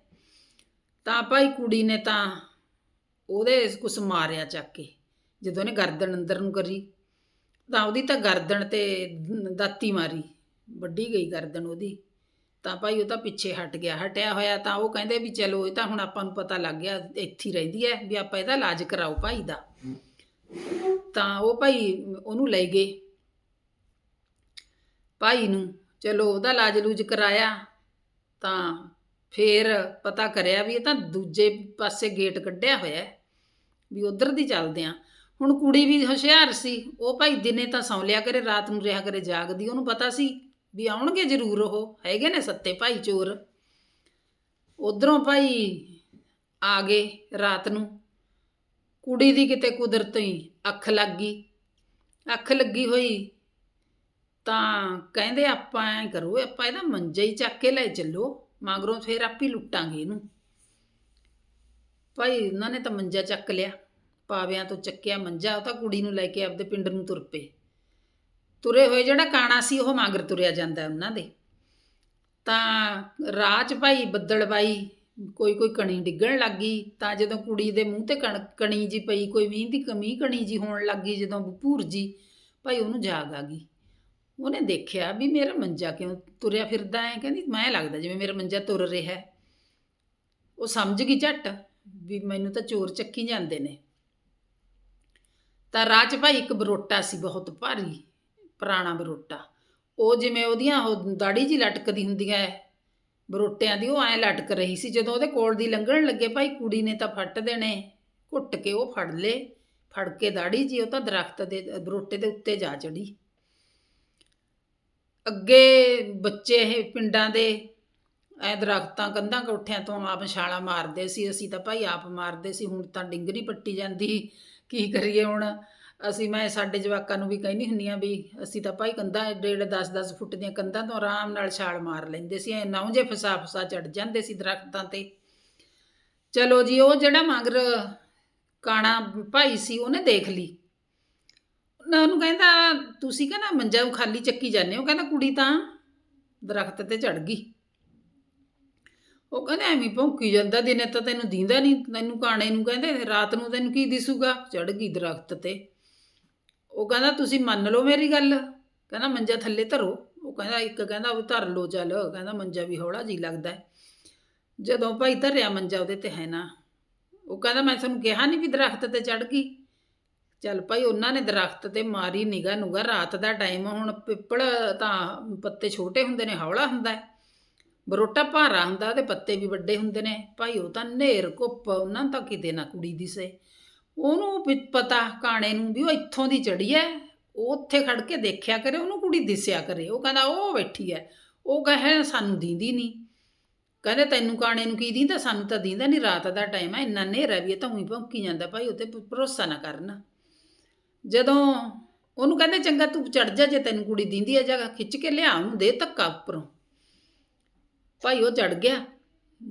ਤਾਂ ਭਾਈ ਕੁੜੀ ਨੇ ਤਾਂ ਉਹਦੇ ਕੁਛ ਮਾਰਿਆ ਚੱਕ ਕੇ, ਜਦੋਂ ਉਹਨੇ ਗਰਦਨ ਅੰਦਰ ਨੂੰ ਕਰੀ। ਤਾਂ ਉਹਦੀ ਤਾਂ ਗਰਦਨ ਤੇ ਦਾਤੀ ਮਾਰੀ ਵੱਡੀ ਗਈ ਗਰਦਨ ਉਹਦੀ। ਤਾਂ ਭਾਈ ਉਹ ਤਾਂ ਪਿੱਛੇ ਹਟ ਗਿਆ ਹਟਿਆ ਹੋਇਆ ਤਾਂ ਉਹ ਕਹਿੰਦੇ ਵੀ ਚਲੋ ਇਹ ਤਾਂ ਹੁਣ ਆਪਾਂ ਨੂੰ ਪਤਾ ਲੱਗ ਗਿਆ ਇੱਥੇ ਹੀ ਰਹਿੰਦੀ ਹੈ ਵੀ ਆਪਾਂ ਇਹਦਾ ਇਲਾਜ ਕਰਾਓ ਭਾਈ ਦਾ। ਤਾਂ ਉਹ ਭਾਈ ਉਹਨੂੰ ਲੈ ਗਏ। ਭਾਈ ਨੂੰ ਚਲੋ ਉਹਦਾ ਇਲਾਜ ਲੂਜ ਕਰਾਇਆ ਤਾਂ ਫੇਰ ਪਤਾ ਕਰਿਆ ਵੀ ਇਹ ਤਾਂ ਦੂਜੇ ਪਾਸੇ ਗੇਟ ਕੱਢਿਆ ਹੋਇਆ ਵੀ ਉਧਰ ਦੀ ਚੱਲਦੇ ਆ ਹੁਣ ਕੁੜੀ ਵੀ ਹੁਸ਼ਿਆਰ ਸੀ ਉਹ ਭਾਈ ਦਿਨੇ ਤਾਂ ਸੌਂ ਲਿਆ ਕਰੇ ਰਾਤ ਨੂੰ ਰਿਹਾ ਕਰੇ ਜਾਗਦੀ ਉਹਨੂੰ ਪਤਾ ਸੀ ਵੀ ਆਉਣਗੇ ਜ਼ਰੂਰ ਉਹ, ਹੈਗੇ ਨੇ ਸੱਤੇ ਭਾਈ ਚੋਰ। ਉਧਰੋਂ ਭਾਈ ਆ ਗਏ ਰਾਤ ਨੂੰ। ਕੁੜੀ ਦੀ ਕਿਤੇ ਕੁਦਰਤ ਹੀ ਅੱਖ ਲੱਗ ਗਈ। ਅੱਖ ਲੱਗੀ ਹੋਈ ਤਾਂ ਕਹਿੰਦੇ ਆਪਾਂ ਐ ਕਰੋ, ਆਪਾਂ ਇਹਦਾ ਮੰਜਾ ਹੀ ਚੱਕ ਕੇ ਲੈ ਚੱਲੋ, ਮਗਰੋਂ ਫੇਰ ਆਪੀ ਲੁੱਟਾਂਗੇ ਇਹਨੂੰ। ਭਾਈ ਉਹਨਾਂ ਨੇ ਤਾਂ ਮੰਜਾ ਚੱਕ ਲਿਆ, ਪਾਵਿਆਂ ਤੋਂ ਚੱਕਿਆ ਮੰਜਾ, ਉਹ ਤਾਂ ਕੁੜੀ ਨੂੰ ਲੈ ਕੇ ਆਪਦੇ ਪਿੰਡ ਨੂੰ ਤੁਰ ਪਏ। ਤੁਰੇ ਹੋਏ ਜਿਹੜਾ ਕਾਣਾ ਸੀ ਉਹ ਮਗਰ ਤੁਰਿਆ ਜਾਂਦਾ ਉਹਨਾਂ ਦੇ। ਤਾਂ ਰਾਹ 'ਚ ਭਾਈ ਬੱਦਲਬਾਈ ਕੋਈ ਕੋਈ ਕਣੀ ਡਿੱਗਣ ਲੱਗ ਗਈ, ਤਾਂ ਜਦੋਂ ਕੁੜੀ ਦੇ ਮੂੰਹ ਤੇ ਕਣ- ਕਣੀ ਜੀ ਪਈ, ਕੋਈ ਮੀਂਹ ਦੀ ਕਮੀ ਕਣੀ ਜੀ ਹੋਣ ਲੱਗ ਗਈ, ਜਦੋਂ ਭੂਰ ਜੀ ਭਾਈ ਉਹਨੂੰ ਜਾਗ ਆ ਗਈ। ਉਹਨੇ ਦੇਖਿਆ ਵੀ ਮੇਰਾ ਮੰਜਾ ਕਿਉਂ ਤੁਰਿਆ ਫਿਰਦਾ ਹੈ, ਕਹਿੰਦੀ ਮੈਂ ਲੱਗਦਾ ਜਿਵੇਂ ਮੇਰਾ ਮੰਜਾ ਤੁਰ ਰਿਹਾ ਹੈ। ਉਹ ਸਮਝ ਗਈ ਝੱਟ ਵੀ ਮੈਨੂੰ ਤਾਂ ਚੋਰ ਚੱਕੀ ਜਾਂਦੇ ਨੇ। ਤਾਂ ਰਾਜ ਭਾਈ ਇੱਕ ਬਰੋਟਾ ਸੀ ਬਹੁਤ ਭਾਰੀ। ਪੁਰਾਣਾ ਬਰੋਟਾ। ਉਹ ਜਿਵੇਂ ਉਹਦੀਆਂ ਉਹ ਦਾੜੀ ਜੀ ਲਟਕਦੀ ਹੁੰਦੀਆਂ ਹੈ ਬਰੋਟਿਆਂ ਦੀ, ਉਹ ਐਂ ਲਟਕ ਰਹੀ ਸੀ। ਜਦੋਂ ਉਹਦੇ ਕੋਲ ਦੀ ਲੰਘਣ ਲੱਗੇ, ਭਾਈ ਕੁੜੀ ਨੇ ਤਾਂ ਫੱਟ ਦੇਣੇ, ਘੁੱਟ ਕੇ ਉਹ ਫੜ ਲੇ, ਫੜ ਕੇ ਦਾੜੀ ਜੀ ਉਹ ਤਾਂ ਦਰਖਤ ਦੇ, ਬਰੋਟੇ ਦੇ ਉੱਤੇ ਜਾ ਚੜੀ। ਅੱਗੇ ਬੱਚੇ ਇਹ ਪਿੰਡਾਂ ਦੇ ਐ ਦਰਖਤਾਂ, ਕੰਧਾਂ ਕੋਠਿਆਂ ਤੋਂ ਆਪ ਛਾਲਾਂ ਮਾਰਦੇ ਸੀ। ਅਸੀਂ ਤਾਂ ਭਾਈ ਆਪ ਮਾਰਦੇ ਸੀ। ਹੁਣ ਤਾਂ ਡਿੰਗਰੀ ਪੱਟੀ ਜਾਂਦੀ। ਕੀ ਕਰੀਏ ਹੁਣ? ਅਸੀਂ ਮੈਂ ਸਾਡੇ ਜਵਾਕਾਂ ਨੂੰ ਵੀ ਕਹਿੰਦੀ ਹੁੰਦੀ ਆ ਵੀ ਅਸੀਂ ਤਾਂ ਭਾਈ ਕੰਧਾਂ ਡੇਢ 10-10 ਫੁੱਟ ਦੀਆਂ ਕੰਧਾਂ ਤੋਂ ਆਰਾਮ ਨਾਲ ਛਾਲ ਮਾਰ ਲੈਂਦੇ ਸੀ, ਐ ਨੌ ਜੇ ਫਸਾ ਫਸਾ ਚੜ ਜਾਂਦੇ ਸੀ ਦਰਖਤਾਂ ਤੇ। ਚਲੋ ਜੀ, ਉਹ ਜਿਹੜਾ ਮਗਰ ਕਾਣਾ ਭਾਈ ਸੀ, ਉਹਨੇ ਦੇਖ ਲਈ। ਨਾ ਉਹਨੂੰ ਕਹਿੰਦਾ, ਤੁਸੀਂ ਕਹਿੰਦਾ ਮੰਜਾ ਖਾਲੀ ਚੱਕੀ ਜਾਂਦੇ ਹੋ? ਕਹਿੰਦਾ, ਕੁੜੀ ਤਾਂ ਦਰਖਤ ਤੇ ਚੜ ਗਈ। ਉਹ ਕਹਿੰਦਾ, ਐਵੇਂ ਭੌਂਕੀ ਜਾਂਦਾ, ਦਿਨੇ ਤਾਂ ਤੈਨੂੰ ਦੀਂਦਾ ਨਹੀਂ, ਤੈਨੂੰ ਕਾਣੇ ਨੂੰ ਕਹਿੰਦੇ, ਰਾਤ ਨੂੰ ਤੈਨੂੰ ਕੀ ਦਿਸੂਗਾ? ਚੜ ਗਈ ਦਰਖਤ ਤੇ। ਉਹ ਕਹਿੰਦਾ, ਤੁਸੀਂ ਮੰਨ ਲਓ ਮੇਰੀ ਗੱਲ। ਕਹਿੰਦਾ, ਮੰਜਾ ਥੱਲੇ ਧਰੋ। ਉਹ ਕਹਿੰਦਾ, ਇੱਕ ਕਹਿੰਦਾ, ਉਹ ਧਰ ਲੋ ਚੱਲ। ਕਹਿੰਦਾ, ਮੰਜਾ ਵੀ ਹੌਲਾ ਜੀ ਲੱਗਦਾ ਹੈ। ਜਦੋਂ ਭਾਈ ਧਰਿਆ ਮੰਜਾ ਉਹਦੇ ਤੇ ਹੈ ਨਾ, ਉਹ ਕਹਿੰਦਾ, ਮੈਂ ਤੁਹਾਨੂੰ ਕਿਹਾ ਨਹੀਂ ਵੀ ਦਰਖਤ ਤੇ ਚੜ ਗਈ? ਚੱਲ ਭਾਈ, ਉਹਨਾਂ ਨੇ ਦਰਖਤ ਤੇ ਮਾਰੀ ਨਿਗਾ ਨੂਗਾ ਰਾਤ ਦਾ ਟਾਈਮ, ਹੁਣ ਪਿੱਪਲ ਤਾਂ ਪੱਤੇ ਛੋਟੇ ਹੁੰਦੇ ਨੇ, ਹੌਲਾ ਹੁੰਦਾ ਹੈ। ਬਰੋਟਾ ਭਾਰਾ ਹੁੰਦਾ, ਉਹਦੇ ਪੱਤੇ ਵੀ ਵੱਡੇ ਹੁੰਦੇ ਨੇ। ਭਾਈ, ਉਹ ਤਾਂ ਨੇਰ ਘੁੱਪ, ਉਹਨਾਂ ਨੂੰ ਤਾਂ ਕਿਤੇ ਨਾ ਕੁੜੀ ਦਿਸੇ। ਉਹਨੂੰ ਵੀ ਪਤਾ ਕਾਣੇ ਨੂੰ ਵੀ ਉਹ ਇੱਥੋਂ ਦੀ ਚੜੀ ਹੈ ਉਹ ਉੱਥੇ ਖੜ ਕੇ ਦੇਖਿਆ ਕਰੇ, ਉਹਨੂੰ ਕੁੜੀ ਦਿਸਿਆ ਕਰੇ। ਉਹ ਕਹਿੰਦਾ, ਉਹ ਬੈਠੀ ਹੈ ਉਹ ਕਹੇ, ਸਾਨੂੰ ਦੀਂਦੀ ਨਹੀਂ ਕਹਿੰਦੇ, ਤੈਨੂੰ ਕਾਣੇ ਨੂੰ ਕੀ ਦੀਂਦਾ? ਸਾਨੂੰ ਤਾਂ ਦੀਂਦਾ ਨਹੀਂ ਰਾਤ ਦਾ ਟਾਈਮ ਹੈ ਇੰਨਾ ਹਨੇਰਾ ਵੀ ਹੈ ਤਾਂ ਉਹੀ ਭੌਂਕੀ ਜਾਂਦਾ ਭਾਈ ਉਹ ਤੇ ਭਰੋਸਾ ਨਾ ਕਰਨਾ। ਜਦੋਂ ਉਹਨੂੰ ਕਹਿੰਦੇ, ਚੰਗਾ, ਤੂੰ ਚੜ ਜਾ, ਜੇ ਤੈਨੂੰ ਕੁੜੀ ਦਿੰਦੀ ਹੈ ਜਗਾ ਖਿੱਚ ਕੇ ਲਿਆ, ਉਹਨੂੰ ਦੇ ਧੱਕਾ ਉੱਪਰੋਂ। ਭਾਈ, ਉਹ ਚੜ ਗਿਆ।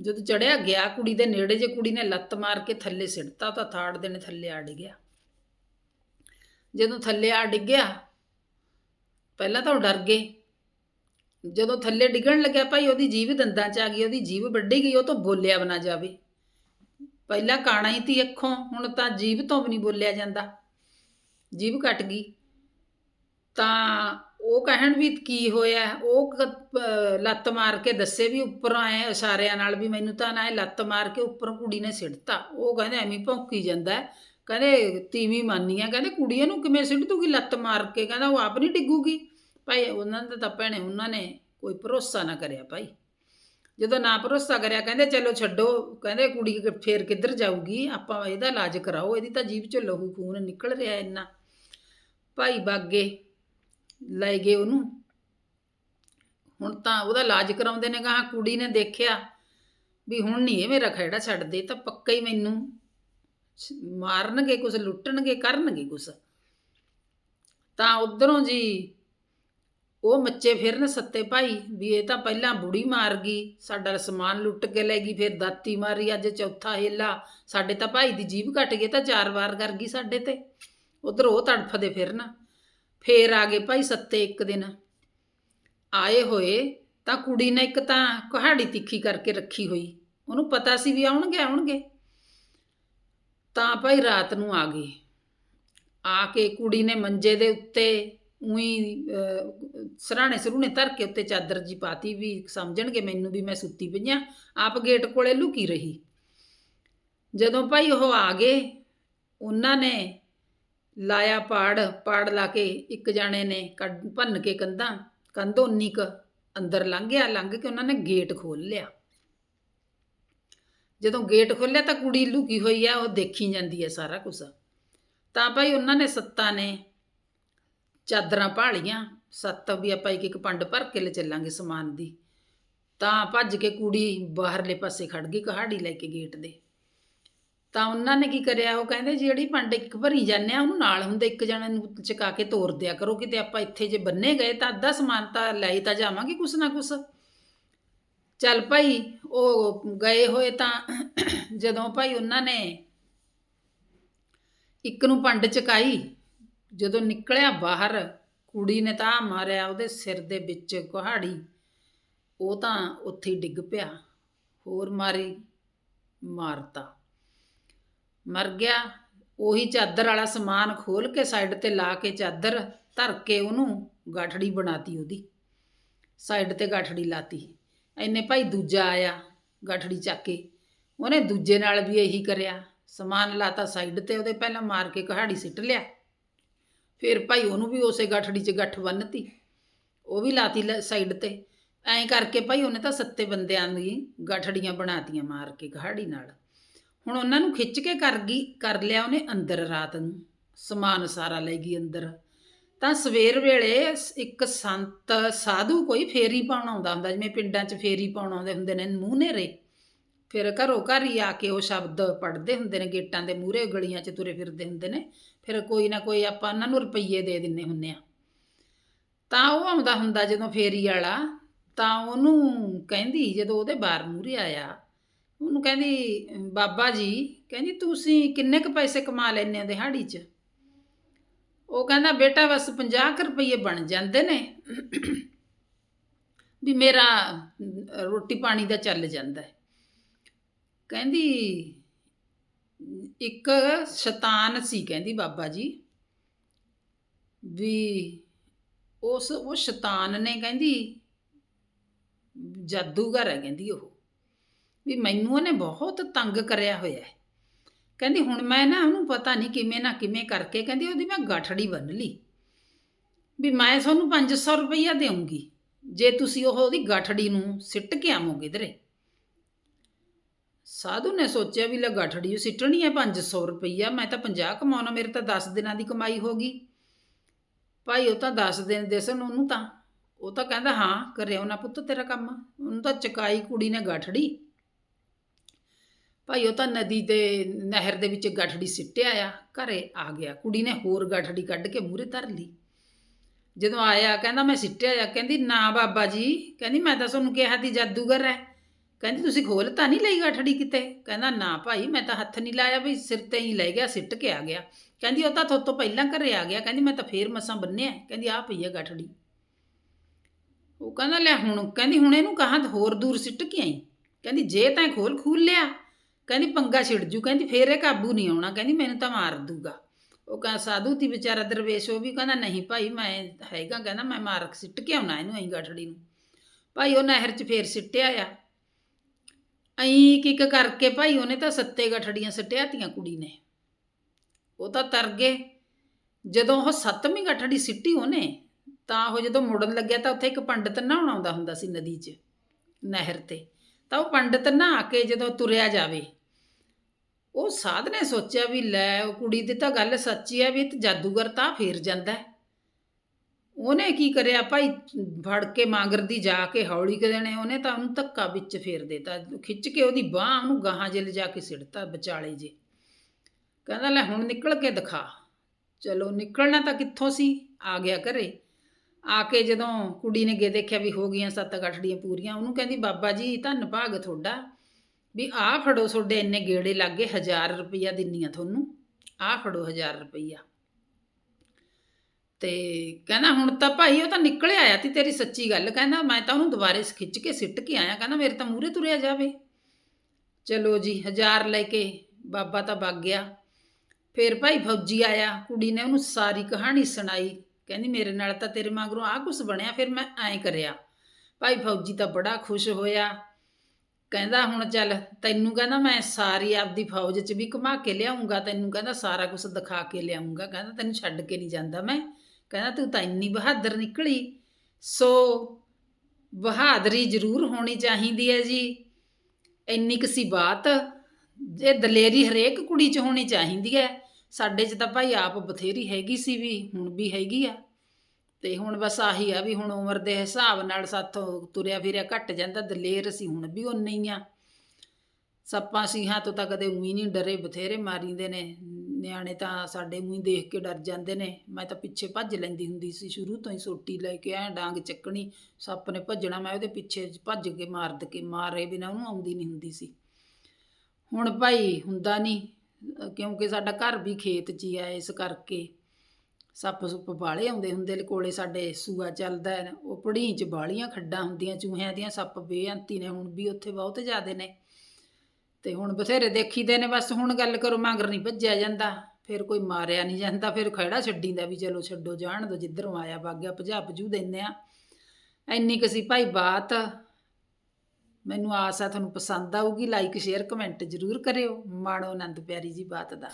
ਜਦੋਂ ਚੜਿਆ ਗਿਆ, ਕੁੜੀ ਦੇ ਨੇੜੇ ਜੇ ਕੁੜੀ ਨੇ ਲੱਤ ਮਾਰ ਕੇ ਥੱਲੇ ਸਿੱਟਤਾ ਤਾਂ ਥਾੜ ਦੇ ਨੇ ਥੱਲੇ ਆ ਡਿੱਗਿਆ। ਜਦੋਂ ਥੱਲੇ ਆ ਡਿੱਗਿਆ, ਪਹਿਲਾਂ ਤਾਂ ਉਹ ਡਰ ਗਏ। ਜਦੋਂ ਥੱਲੇ ਡਿੱਗਣ ਲੱਗਿਆ, ਭਾਈ ਉਹਦੀ ਜੀਵ ਦੰਦਾਂ 'ਚ ਆ ਗਈ, ਉਹਦੀ ਜੀਭ ਵੱਢੀ ਗਈ, ਉਹ ਤੋਂ ਬੋਲਿਆ ਬਣਾ ਜਾਵੇ। ਪਹਿਲਾਂ ਕਾਣਾ ਹੀ ਤੀ ਅੱਖੋਂ, ਹੁਣ ਤਾਂ ਜੀਭ ਤੋਂ ਵੀ ਨਹੀਂ ਬੋਲਿਆ ਜਾਂਦਾ। ਜੀਭ ਕੱਟ ਗਈ। ਤਾਂ ਉਹ ਕਹਿਣ ਵੀ ਕੀ ਹੋਇਆ, ਉਹ ਕ- ਲੱਤ ਮਾਰ ਕੇ ਦੱਸੇ ਵੀ ਉੱਪਰੋਂ ਆਏ ਇਸ਼ਾਰਿਆਂ ਨਾਲ ਵੀ ਮੈਨੂੰ ਤਾਂ ਨਾ ਲੱਤ ਮਾਰ ਕੇ ਉੱਪਰੋਂ ਕੁੜੀ ਨੇ ਸਿੱਟਤਾ। ਉਹ ਕਹਿੰਦੇ ਐਵੇਂ ਭੌਂਕੀ ਜਾਂਦਾ ਕਹਿੰਦੇ ਤੀਵੀਂ ਮਾਨੀ ਆ, ਕਹਿੰਦੇ ਕੁੜੀਆਂ ਨੂੰ ਕਿਵੇਂ ਸਿੱਟ ਦੂਗੀ ਲੱਤ ਮਾਰ ਕੇ? ਕਹਿੰਦਾ ਉਹ ਆਪ ਨਹੀਂ ਡਿੱਗੂਗੀ। ਭਾਈ ਉਹਨਾਂ ਦਾ ਤਾਂ ਭੈਣੇ, ਉਹਨਾਂ ਨੇ ਕੋਈ ਭਰੋਸਾ ਨਾ ਕਰਿਆ ਭਾਈ। ਜਦੋਂ ਨਾ ਭਰੋਸਾ ਕਰਿਆ, ਕਹਿੰਦੇ ਚਲੋ ਛੱਡੋ। ਕਹਿੰਦੇ ਕੁੜੀ ਕਿ- ਫੇਰ ਕਿੱਧਰ ਜਾਊਗੀ? ਆਪਾਂ ਇਹਦਾ ਇਲਾਜ ਕਰਾਓ, ਇਹਦੀ ਤਾਂ ਜੀਭ ਚੋਂ ਲਹੂ ਖੂਨ ਨਿਕਲ ਰਿਹਾ ਇੰਨਾ। ਭਾਈ ਬਾਗੇ ਲੈ ਗਏ ਉਹਨੂੰ। ਹੁਣ ਤਾਂ ਉਹਦਾ ਇਲਾਜ ਕਰਾਉਂਦੇ ਨੇ ਕਹਾ ਕੁੜੀ ਨੇ ਦੇਖਿਆ ਵੀ ਹੁਣ ਨਹੀਂ ਇਹ ਮੇਰਾ ਖਹਿੜਾ ਛੱਡਦੇ, ਤਾਂ ਪੱਕਾ ਹੀ ਮੈਨੂੰ ਮਾਰਨਗੇ ਕੁਛ, ਲੁੱਟਣਗੇ, ਕਰਨਗੇ ਕੁਛ। ਤਾਂ ਉਧਰੋਂ ਜੀ ਉਹ ਮੱਚੇ ਫਿਰਨ ਸੱਤੇ ਭਾਈ ਵੀ ਇਹ ਤਾਂ ਪਹਿਲਾਂ ਬੁੜੀ ਮਾਰ ਗਈ, ਸਾਡਾ ਸਮਾਨ ਲੁੱਟ ਕੇ ਲੈ ਗਈ, ਫਿਰ ਦਾਤੀ ਮਾਰੀ, ਅੱਜ ਚੌਥਾ ਹੇਲਾ। ਸਾਡੇ ਤਾਂ ਭਾਈ ਦੀ ਜੀਭ ਕੱਟ ਗਈ ਤਾਂ ਚਾਰ ਵਾਰ ਕਰ ਗਈ ਸਾਡੇ ਤੇ। ਉਧਰ ਉਹ ਤੜਫਦੇ ਫਿਰਨ ਫੇਰ ਆ ਗਏ ਭਾਈ ਸੱਤੇ ਇੱਕ ਦਿਨ। ਆਏ ਹੋਏ ਤਾਂ ਕੁੜੀ ਨੇ ਇੱਕ ਤਾਂ ਕੁਹਾੜੀ ਤਿੱਖੀ ਕਰਕੇ ਰੱਖੀ ਹੋਈ। ਉਹਨੂੰ ਪਤਾ ਸੀ ਵੀ ਆਉਣਗੇ ਆਉਣਗੇ। ਤਾਂ ਭਾਈ ਰਾਤ ਨੂੰ ਆ ਗਏ। ਆ ਕੇ ਕੁੜੀ ਨੇ ਮੰਜੇ ਦੇ ਉੱਤੇ ਉਹੀ ਸਰਾਣੇ ਸਰੂਣੇ ਧਰ ਕੇ ਉੱਤੇ ਚਾਦਰ ਜੀ ਪਾਤੀ ਵੀ ਸਮਝਣਗੇ ਮੈਨੂੰ ਵੀ ਮੈਂ ਸੁੱਤੀ ਪਈਆਂ ਆਪ ਗੇਟ ਕੋਲੇ ਲੁਕੀ ਰਹੀ। ਜਦੋਂ ਭਾਈ ਉਹ ਆ ਗਏ, ਉਹਨਾਂ ਨੇ ਲਾਇਆ ਪਾੜ ਪਾੜ ਲਾ ਕੇ ਇੱਕ ਜਾਣੇ ਨੇ ਕੱਢ ਭੰਨ ਕੇ ਕੰਧਾਂ, ਕੰਧ ਉਨੀ ਕੁ ਅੰਦਰ ਲੰਘ ਗਿਆ, ਲੰਘ ਕੇ ਉਹਨਾਂ ਨੇ ਗੇਟ ਖੋਲ ਲਿਆ। ਜਦੋਂ ਗੇਟ ਖੋਲ੍ਹਿਆ ਤਾਂ ਕੁੜੀ ਲੁਕੀ ਹੋਈ ਆ, ਉਹ ਦੇਖੀ ਜਾਂਦੀ ਹੈ ਸਾਰਾ ਕੁਝ ਤਾਂ ਭਾਈ ਉਹਨਾਂ ਨੇ ਸੱਤਾ ਨੇ ਚਾਦਰਾਂ ਭਾਲੀਆਂ, ਸੱਤ ਵੀ ਆਪਾਂ ਇੱਕ ਇੱਕ ਪੰਡ ਭਰ ਕੇ ਲੈ ਚੱਲਾਂਗੇ ਸਮਾਨ ਦੀ। ਤਾਂ ਭੱਜ ਕੇ ਕੁੜੀ ਬਾਹਰਲੇ ਪਾਸੇ ਖੜ ਗਈ, ਕਹਾੜੀ ਲੈ ਕੇ ਗੇਟ ਦੇ। ਤਾਂ ਉਹਨਾਂ ਨੇ ਕੀ ਕਰਿਆ? ਉਹ ਕਹਿੰਦੇ ਜਿਹੜੀ ਪੰਡ ਇੱਕ ਭਰੀ ਜਾਂਦੇ ਆ, ਉਹਨੂੰ ਨਾਲ ਹੁੰਦੇ ਇੱਕ ਜਣੇ ਨੂੰ ਚਕਾ ਕੇ ਤੋਰ ਦਿਆ ਕਰੋ। ਕਿਤੇ ਆਪਾਂ ਇੱਥੇ ਜੇ ਬੰਨੇ ਗਏ ਤਾਂ ਅੱਧਾ ਸਮਾਨ ਤਾਂ ਲੈ ਤਾਂ ਜਾਵਾਂਗੇ ਕੁਛ ਨਾ ਕੁਛ। ਚੱਲ ਭਾਈ, ਉਹ ਗਏ ਹੋਏ ਤਾਂ ਜਦੋਂ ਭਾਈ ਉਹਨਾਂ ਨੇ ਇੱਕ ਨੂੰ ਪੰਡ ਚਕਾਈ, ਜਦੋਂ ਨਿਕਲਿਆ ਬਾਹਰ, ਕੁੜੀ ਨੇ ਤਾਂ ਮਾਰਿਆ ਉਹਦੇ ਸਿਰ ਦੇ ਵਿੱਚ ਕੁਹਾੜੀ। ਉਹ ਤਾਂ ਉੱਥੇ ਹੀ ਡਿੱਗ ਪਿਆ। ਹੋਰ ਮਾਰੀ, ਮਾਰਤਾ। ਮਰ ਗਿਆ। ਉਹੀ ਚਾਦਰ ਵਾਲਾ ਸਮਾਨ ਖੋਲ ਕੇ ਸਾਈਡ ਤੇ ਲਾ ਕੇ ਚਾਦਰ ਧਰ ਕੇ ਉਹਨੂੰ ਗਾਠੜੀ ਬਣਾਤੀ ਉਹਦੀ। ਸਾਈਡ ਤੇ ਗਾਠੜੀ ਲਾਤੀ। ਐਨੇ ਭਾਈ ਦੂਜਾ ਆਇਆ ਗਾਠੜੀ ਚੱਕ ਕੇ। ਉਹਨੇ ਦੂਜੇ ਨਾਲ ਵੀ ਇਹੀ ਕਰਿਆ। ਸਮਾਨ ਲਾਤਾ ਸਾਈਡ ਤੇ, ਉਹਦੇ ਪਹਿਲਾਂ ਮਾਰ ਕੇ ਕਹਾੜੀ ਸਿੱਟ ਲਿਆ। ਫਿਰ ਭਾਈ ਉਹਨੂੰ ਵੀ ਉਸੇ ਗਾਠੜੀ 'ਚ ਗੱਠ ਬੰਨਤੀ। ਉਹ ਵੀ ਲਾਤੀ ਸਾਈਡ ਤੇ। ਐਂ ਕਰਕੇ ਭਾਈ ਉਹਨੇ ਤਾਂ ਸੱਤੇ ਬੰਦਿਆਂ ਦੀ ਗਾਠੜੀਆਂ ਬਣਾਤੀਆਂ ਮਾਰ ਕੇ ਕਹਾੜੀ ਨਾਲ। ਹੁਣ ਉਹਨਾਂ ਨੂੰ ਖਿੱਚ ਕੇ ਕਰ ਗਈ, ਕਰ ਲਿਆ ਉਹਨੇ ਅੰਦਰ ਰਾਤ ਨੂੰ, ਸਮਾਨ ਸਾਰਾ ਲੈ ਗਈ ਅੰਦਰ। ਤਾਂ ਸਵੇਰ ਵੇਲੇ ਸ- ਇੱਕ ਸੰਤ ਸਾਧੂ ਕੋਈ ਫੇਰੀ ਪਾਉਣ ਆਉਂਦਾ ਹੁੰਦਾ, ਜਿਵੇਂ ਪਿੰਡਾਂ 'ਚ ਫੇਰੀ ਪਾਉਣ ਆਉਂਦੇ ਹੁੰਦੇ ਨੇ, ਮੂੰਹ ਨੇਰੇ। ਫਿਰ ਘਰੋਂ ਘਰ ਹੀ ਆ ਕੇ ਉਹ ਸ਼ਬਦ ਪੜ੍ਹਦੇ ਹੁੰਦੇ ਨੇ, ਗੇਟਾਂ ਦੇ ਮੂਹਰੇ, ਗਲੀਆਂ 'ਚ ਤੁਰੇ ਫਿਰਦੇ ਹੁੰਦੇ ਨੇ। ਫਿਰ ਕੋਈ ਨਾ ਕੋਈ ਆਪਾਂ ਉਹਨਾਂ ਨੂੰ ਰੁਪਈਏ ਦੇ ਦਿੰਨੇ ਹੁੰਨੇ ਆ। ਤਾਂ ਉਹ ਆਉਂਦਾ ਹੁੰਦਾ ਜਦੋਂ ਫੇਰੀ ਵਾਲਾ, ਤਾਂ ਉਹਨੂੰ ਕਹਿੰਦੀ ਜਦੋਂ ਉਹਦੇ ਬਾਰ ਮੂਹਰੇ ਆਇਆ ਉਹਨੂੰ ਕਹਿੰਦੀ, ਬਾਬਾ ਜੀ, ਕਹਿੰਦੀ ਤੁਸੀਂ ਕਿੰਨੇ ਕੁ ਪੈਸੇ ਕਮਾ ਲੈਂਦੇ ਹੋ ਦਿਹਾੜੀ 'ਚ? ਉਹ ਕਹਿੰਦਾ, ਬੇਟਾ ਬਸ 50 ਕੁ ਰੁਪਏ ਬਣ ਜਾਂਦੇ ਨੇ। ਵੀ ਮੇਰਾ ਰੋਟੀ ਪਾਣੀ ਦਾ ਚੱਲ ਜਾਂਦਾ। ਕਹਿੰਦੀ, ਇੱਕ ਸ਼ੈਤਾਨ ਸੀ, ਕਹਿੰਦੀ ਬਾਬਾ ਜੀ। ਵੀ ਉਸ, ਉਹ ਸ਼ੈਤਾਨ ਨੇ, ਕਹਿੰਦੀ, ਜਾਦੂਗਰ ਹੈ, ਕਹਿੰਦੀ ਉਹ। ਵੀ ਮੈਨੂੰ ਉਹਨੇ ਬਹੁਤ ਤੰਗ ਕਰਿਆ ਹੋਇਆ ਹੈ। ਕਹਿੰਦੀ, ਹੁਣ ਮੈਂ ਨਾ ਉਹਨੂੰ ਪਤਾ ਨਹੀਂ ਕਿਵੇਂ ਨਾ ਕਿਵੇਂ ਕਰਕੇ, ਕਹਿੰਦੀ ਉਹਦੀ ਮੈਂ ਗਾਠੜੀ ਬੰਨ ਲਈ। ਵੀ ਮੈਂ ਤੁਹਾਨੂੰ 500 ਰੁਪਈਆ ਦੇਵਾਂਗੀ ਜੇ ਤੁਸੀਂ ਉਹ ਉਹਦੀ ਗਾਠੜੀ ਨੂੰ ਸਿੱਟ ਕੇ ਆਵੋਗੇ ਇਧਰੇ। ਸਾਧੂ ਨੇ ਸੋਚਿਆ ਵੀ ਲੈ ਗਾਠੜੀ ਸਿੱਟਣੀ ਹੈ 500 ਰੁਪਈਆ, ਮੈਂ ਤਾਂ 50 ਕਮਾਉਣਾ, ਮੇਰੇ ਤਾਂ 10 ਦਿਨਾਂ ਦੀ ਕਮਾਈ ਹੋ ਗਈ। ਭਾਈ, ਉਹ ਤਾਂ 10 ਦਿਨ ਦੇ ਉਹਨੂੰ ਤਾਂ। ਉਹ ਤਾਂ ਕਹਿੰਦਾ, ਹਾਂ, ਕਰਿਓ ਨਾ ਪੁੱਤ ਤੇਰਾ ਕੰਮ। ਉਹਨੂੰ ਤਾਂ ਚਕਾਈ ਕੁੜੀ ਨੇ ਗਾਠੜੀ। ਭਾਈ ਉਹ ਤਾਂ ਨਦੀ ਦੇ ਨਹਿਰ ਦੇ ਵਿੱਚ ਗਠੜੀ ਸਿੱਟਿਆ ਆ, ਘਰੇ ਆ ਗਿਆ। ਕੁੜੀ ਨੇ ਹੋਰ ਗਠੜੀ ਕੱਢ ਕੇ ਮੂਹਰੇ ਧਰ ਲਈ। ਜਦੋਂ ਆਇਆ, ਕਹਿੰਦਾ ਮੈਂ ਸਿੱਟਿਆ ਆ, ਕਹਿੰਦੀ, ਨਾ ਬਾਬਾ ਜੀ। ਕਹਿੰਦੀ, ਮੈਂ ਤਾਂ ਤੁਹਾਨੂੰ ਕਿਹਾ ਸੀ, ਜਾਦੂਗਰ ਹੈ। ਕਹਿੰਦੀ, ਤੁਸੀਂ ਖੋਲ ਤਾਂ ਨਹੀਂ ਲਈ ਗਾਠੜੀ ਕਿਤੇ? ਕਹਿੰਦਾ, ਨਾ ਭਾਈ, ਮੈਂ ਤਾਂ ਹੱਥ ਨਹੀਂ ਲਾਇਆ ਵੀ, ਸਿਰ ਤੇ ਹੀ ਲੈ ਗਿਆ, ਸਿੱਟ ਕੇ ਆ ਗਿਆ। ਕਹਿੰਦੀ, ਉਹ ਤਾਂ ਥੋਤੋਂ ਤੋਂ ਪਹਿਲਾਂ ਘਰੇ ਆ ਗਿਆ। ਕਹਿੰਦੀ, ਮੈਂ ਤਾਂ ਫੇਰ ਮਸਾਂ ਬੰਨਿਆ ਕਹਿੰਦੀ ਆ ਪਈ ਹੈ ਗਠੜੀ। ਉਹ ਕਹਿੰਦਾ, ਲੈ ਹੁਣ, ਕਹਿੰਦੀ, ਹੁਣ ਇਹਨੂੰ ਕਹਾਂ ਹੋਰ ਦੂਰ ਸਿੱਟ ਕੇ ਆਈ? ਕਹਿੰਦੀ, ਜੇ ਤੈਂ ਖੋਲ ਖੂਲ ਲਿਆ। ਕਹਿੰਦੀ ਪੰਗਾ ਛਿੜ ਜੂ, ਕਹਿੰਦੀ ਫੇਰ ਇਹ ਕਾਬੂ ਨਹੀਂ ਆਉਣਾ, ਕਹਿੰਦੀ ਮੈਨੂੰ ਤਾਂ ਮਾਰ ਦੂਗਾ। ਉਹ ਕਹਿੰਦਾ, ਸਾਧੂ ਤੀ ਵਿਚਾਰਾ ਦਰਵੇਸ਼, ਉਹ ਵੀ ਕਹਿੰਦਾ, ਨਹੀਂ ਭਾਈ, ਮੈਂ ਹੈਗਾ, ਕਹਿੰਦਾ, ਮੈਂ ਮਾਰ ਸਿੱਟ ਕੇ ਆਉਣਾ ਇਹਨੂੰ ਐਂ ਗਠੜੀ ਨੂੰ। ਭਾਈ, ਉਹ ਨਹਿਰ 'ਚ ਫੇਰ ਸਿੱਟਿਆ ਆ। ਐਂ ਕਿਕ ਕਰਕੇ ਭਾਈ, ਉਹਨੇ ਤਾਂ ਸੱਤੇ ਗਠੜੀਆਂ ਸਿੱਟਿਆਤੀਆਂ ਕੁੜੀ ਨੇ। ਉਹ ਤਾਂ ਤਰ ਗਏ। ਜਦੋਂ ਉਹ ਸੱਤਵੀਂ ਗਠੜੀ ਸਿੱਟੀ ਉਹਨੇ, ਤਾਂ ਉਹ ਜਦੋਂ ਮੁੜਨ ਲੱਗਿਆ, ਤਾਂ ਉੱਥੇ ਇੱਕ ਪੰਡਤ ਨਹਾਉਣ ਆਉਂਦਾ ਹੁੰਦਾ ਸੀ ਨਦੀ 'ਚ, ਨਹਿਰ ਤੇ। ਤਾਂ ਉਹ ਪੰਡਤ ਨਹਾ ਕੇ ਜਦੋਂ ਤੁਰਿਆ ਜਾਵੇ। ਉਹ ਸਾਧ ਨੇ ਸੋਚਿਆ ਵੀ ਲੈ, ਉਹ ਕੁੜੀ ਦੀ ਤਾਂ ਗੱਲ ਸੱਚੀ ਹੈ ਵੀ ਜਾਦੂਗਰ ਤਾਂ ਫੇਰ ਜਾਂਦਾ ਹੈ। ਉਹਨੇ ਕੀ ਕਰਿਆ ਭਾਈ? ਫੜ ਕੇ ਮਾਂਗਰ ਦੀ ਜਾ ਕੇ ਹੌਲੀ ਕੇ ਦੇਣੇ, ਉਹਨੇ ਤਾਂ ਉਹਨੂੰ ਧੱਕਾ ਵਿੱਚ ਫੇਰ ਦਿੱਤਾ। ਖਿੱਚ ਕੇ ਉਹਦੀ ਬਾਹ ਉਹਨੂੰ ਗਾਹਾਂ ਜੇ ਲਿਜਾ ਕੇ ਸਿੱਟਤਾ ਵਿਚਾਲੇ ਜੇ। ਕਹਿੰਦਾ, ਲੈ ਹੁਣ ਨਿਕਲ ਕੇ ਦਿਖਾ। ਚਲੋ ਨਿਕਲਣਾ ਤਾਂ ਕਿੱਥੋਂ ਸੀ? ਆ ਗਿਆ ਘਰੇ। ਆ ਕੇ ਜਦੋਂ ਕੁੜੀ ਨੇ ਗੇ ਦੇਖਿਆ ਵੀ ਹੋ ਗਈਆਂ ਸੱਤ ਗਠੜੀਆਂ ਪੂਰੀਆਂ, ਉਹਨੂੰ ਕਹਿੰਦੀ, ਬਾਬਾ ਜੀ, ਧੰਨ ਭਾਗ ਤੁਹਾਡਾ ਵੀ ਆਹ ਫੜੋ ਤੁਹਾਡੇ ਇੰਨੇ ਗੇੜੇ ਲੱਗੇ 1000 ਰੁਪਈਆ ਦਿੰਨੀ ਆ ਤੁਹਾਨੂੰ ਆਹ ਫੜੋ 1000 ਰੁਪਈਆ। ਤੇ ਕਹਿੰਦਾ, ਹੁਣ ਤਾਂ ਭਾਈ ਉਹ ਤਾਂ ਨਿਕਲ ਆਇਆ ਤੀ ਤੇਰੀ ਸੱਚੀ ਗੱਲ। ਕਹਿੰਦਾ, ਮੈਂ ਤਾਂ ਉਹਨੂੰ ਦੁਬਾਰੇ ਖਿੱਚ ਕੇ ਸਿੱਟ ਕੇ ਆਇਆ, ਕਹਿੰਦਾ, ਮੇਰੇ ਤਾਂ ਮੂਹਰੇ ਤੁਰਿਆ ਜਾਵੇ। ਚਲੋ ਜੀ 1000 ਲੈ ਕੇ ਬਾਬਾ ਤਾਂ ਵਗ ਗਿਆ। ਫਿਰ ਭਾਈ ਫੌਜੀ ਆਇਆ, ਕੁੜੀ ਨੇ ਉਹਨੂੰ ਸਾਰੀ ਕਹਾਣੀ ਸੁਣਾਈ। ਕਹਿੰਦੀ ਮੇਰੇ ਨਾਲ ਤਾਂ ਤੇਰੇ ਮਗਰੋਂ ਆਹ ਕੁਛ ਬਣਿਆ, ਫਿਰ ਮੈਂ ਐਂ ਕਰਿਆ, ਭਾਈ ਫੌਜੀ ਤਾਂ ਬੜਾ ਖੁਸ਼ ਹੋਇਆ। ਕਹਿੰਦਾ ਹੁਣ ਚੱਲ, ਤੈਨੂੰ ਕਹਿੰਦਾ ਮੈਂ ਸਾਰੀ ਆਪਦੀ ਫੌਜ 'ਚ ਵੀ ਘੁਮਾ ਕੇ ਲਿਆਉਂਗਾ, ਤੈਨੂੰ ਕਹਿੰਦਾ ਸਾਰਾ ਕੁਝ ਦਿਖਾ ਕੇ ਲਿਆਉਂਗਾ, ਕਹਿੰਦਾ ਤੈਨੂੰ ਛੱਡ ਕੇ ਨਹੀਂ ਜਾਂਦਾ ਮੈਂ। ਕਹਿੰਦਾ ਤੂੰ ਤਾਂ ਇੰਨੀ ਬਹਾਦਰ ਨਿਕਲੀ, ਸੋ ਬਹਾਦਰੀ ਜ਼ਰੂਰ ਹੋਣੀ ਚਾਹੀਦੀ ਹੈ ਜੀ। ਇੰਨੀ ਕੁ ਸੀ ਬਾਤ ਜੇ ਦਲੇਰੀ ਹਰੇਕ ਕੁੜੀ 'ਚ ਹੋਣੀ ਚਾਹੀਦੀ ਹੈ। ਸਾਡੇ 'ਚ ਤਾਂ ਭਾਈ ਆਪ ਬਥੇਰੀ ਹੈਗੀ ਸੀ ਵੀ, ਹੁਣ ਵੀ ਹੈਗੀ ਆ। ਤੇ ਹੁਣ ਬਸ ਆਹੀ ਆ ਵੀ ਹੁਣ ਉਮਰ ਦੇ ਹਿਸਾਬ ਨਾਲ ਸਾਥੋਂ ਤੁਰਿਆ ਫਿਰਿਆ ਘਟ ਜਾਂਦਾ, ਦਲੇਰ ਅਸੀਂ ਹੁਣ ਵੀ ਉਨੇ ਹੀ ਆ। ਸੱਪਾਂ ਸਿੰਘਾਂ ਤੋਂ ਤਾਂ ਕਦੇ ਉਹੀ ਨਹੀਂ ਡਰੇ, ਬਥੇਰੇ ਮਾਰੀਂਦੇ ਨੇ। ਨਿਆਣੇ ਤਾਂ ਸਾਡੇ ਮੂੰਹ ਦੇਖ ਕੇ ਡਰ ਜਾਂਦੇ ਨੇ। ਮੈਂ ਤਾਂ ਪਿੱਛੇ ਭੱਜ ਲੈਂਦੀ ਹੁੰਦੀ ਸੀ, ਸ਼ੁਰੂ ਤੋਂ ਹੀ ਸੋਟੀ ਲੈ ਕੇ ਐ ਡਾਂਗ ਚੱਕਣੀ, ਸੱਪ ਨੇ ਭੱਜਣਾ, ਮੈਂ ਉਹਦੇ ਪਿੱਛੇ ਭੱਜ ਕੇ ਮਾਰ ਦ ਕੇ ਮਾਰੇ ਬਿਨਾ ਉਹਨੂੰ ਆਉਂਦੀ ਨਹੀਂ ਹੁੰਦੀ ਸੀ। ਹੁਣ ਭਾਈ ਹੁੰਦਾ ਨਹੀਂ। ਕਿਉਂਕਿ ਸਾਡਾ ਘਰ ਵੀ ਖੇਤ 'ਚ ਹੀ ਆ ਇਸ ਕਰਕੇ। ਸੱਪ ਸੁੱਪ ਬਾਲੇ ਆਉਂਦੇ ਹੁੰਦੇ ਨੇ, ਕੋਲੇ ਸਾਡੇ ਸੂਆ ਚੱਲਦਾ ਹੈ, ਉਹ ਪੜੀਂ 'ਚ ਬਾਲੀਆਂ ਖੱਡਾਂ ਹੁੰਦੀਆਂ, ਚੂਹਿਆਂ ਦੀਆਂ, ਸੱਪ ਬੇਅੰਤੀ ਨੇ, ਹੁਣ ਵੀ ਉੱਥੇ ਬਹੁਤ ਜ਼ਿਆਦੇ ਨੇ। ਤੇ ਹੁਣ ਬਥੇਰੇ ਦੇਖੀਦੇ ਨੇ, ਬਸ ਹੁਣ ਗੱਲ ਕਰੋ, ਮਗਰ ਨਹੀਂ ਭੱਜਿਆ ਜਾਂਦਾ, ਫਿਰ ਕੋਈ ਮਾਰਿਆ ਨਹੀਂ ਜਾਂਦਾ, ਫਿਰ ਖੜਾ ਛੱਡੀਂਦਾ ਵੀ ਚਲੋ ਛੱਡੋ, ਜਾਣ ਦੋ, ਜਿੱਧਰੋਂ ਆਇਆ, ਬਾਗਿਆ ਭਜਾ ਭਜੂ ਦਿੰਦੇ ਆ। ਇੰਨੀ ਕੁ ਸੀ ਭਾਈ ਬਾਤ। ਮੈਨੂੰ ਆਸ ਆ ਤੁਹਾਨੂੰ ਪਸੰਦ ਆਊਗੀ ਲਾਈਕ ਸ਼ੇਅਰ ਕਮੈਂਟ ਜ਼ਰੂਰ ਕਰਿਓ। ਮਾਣੋ ਆਨੰਦ ਪਿਆਰੀ ਜੀ ਬਾਤ ਦਾ।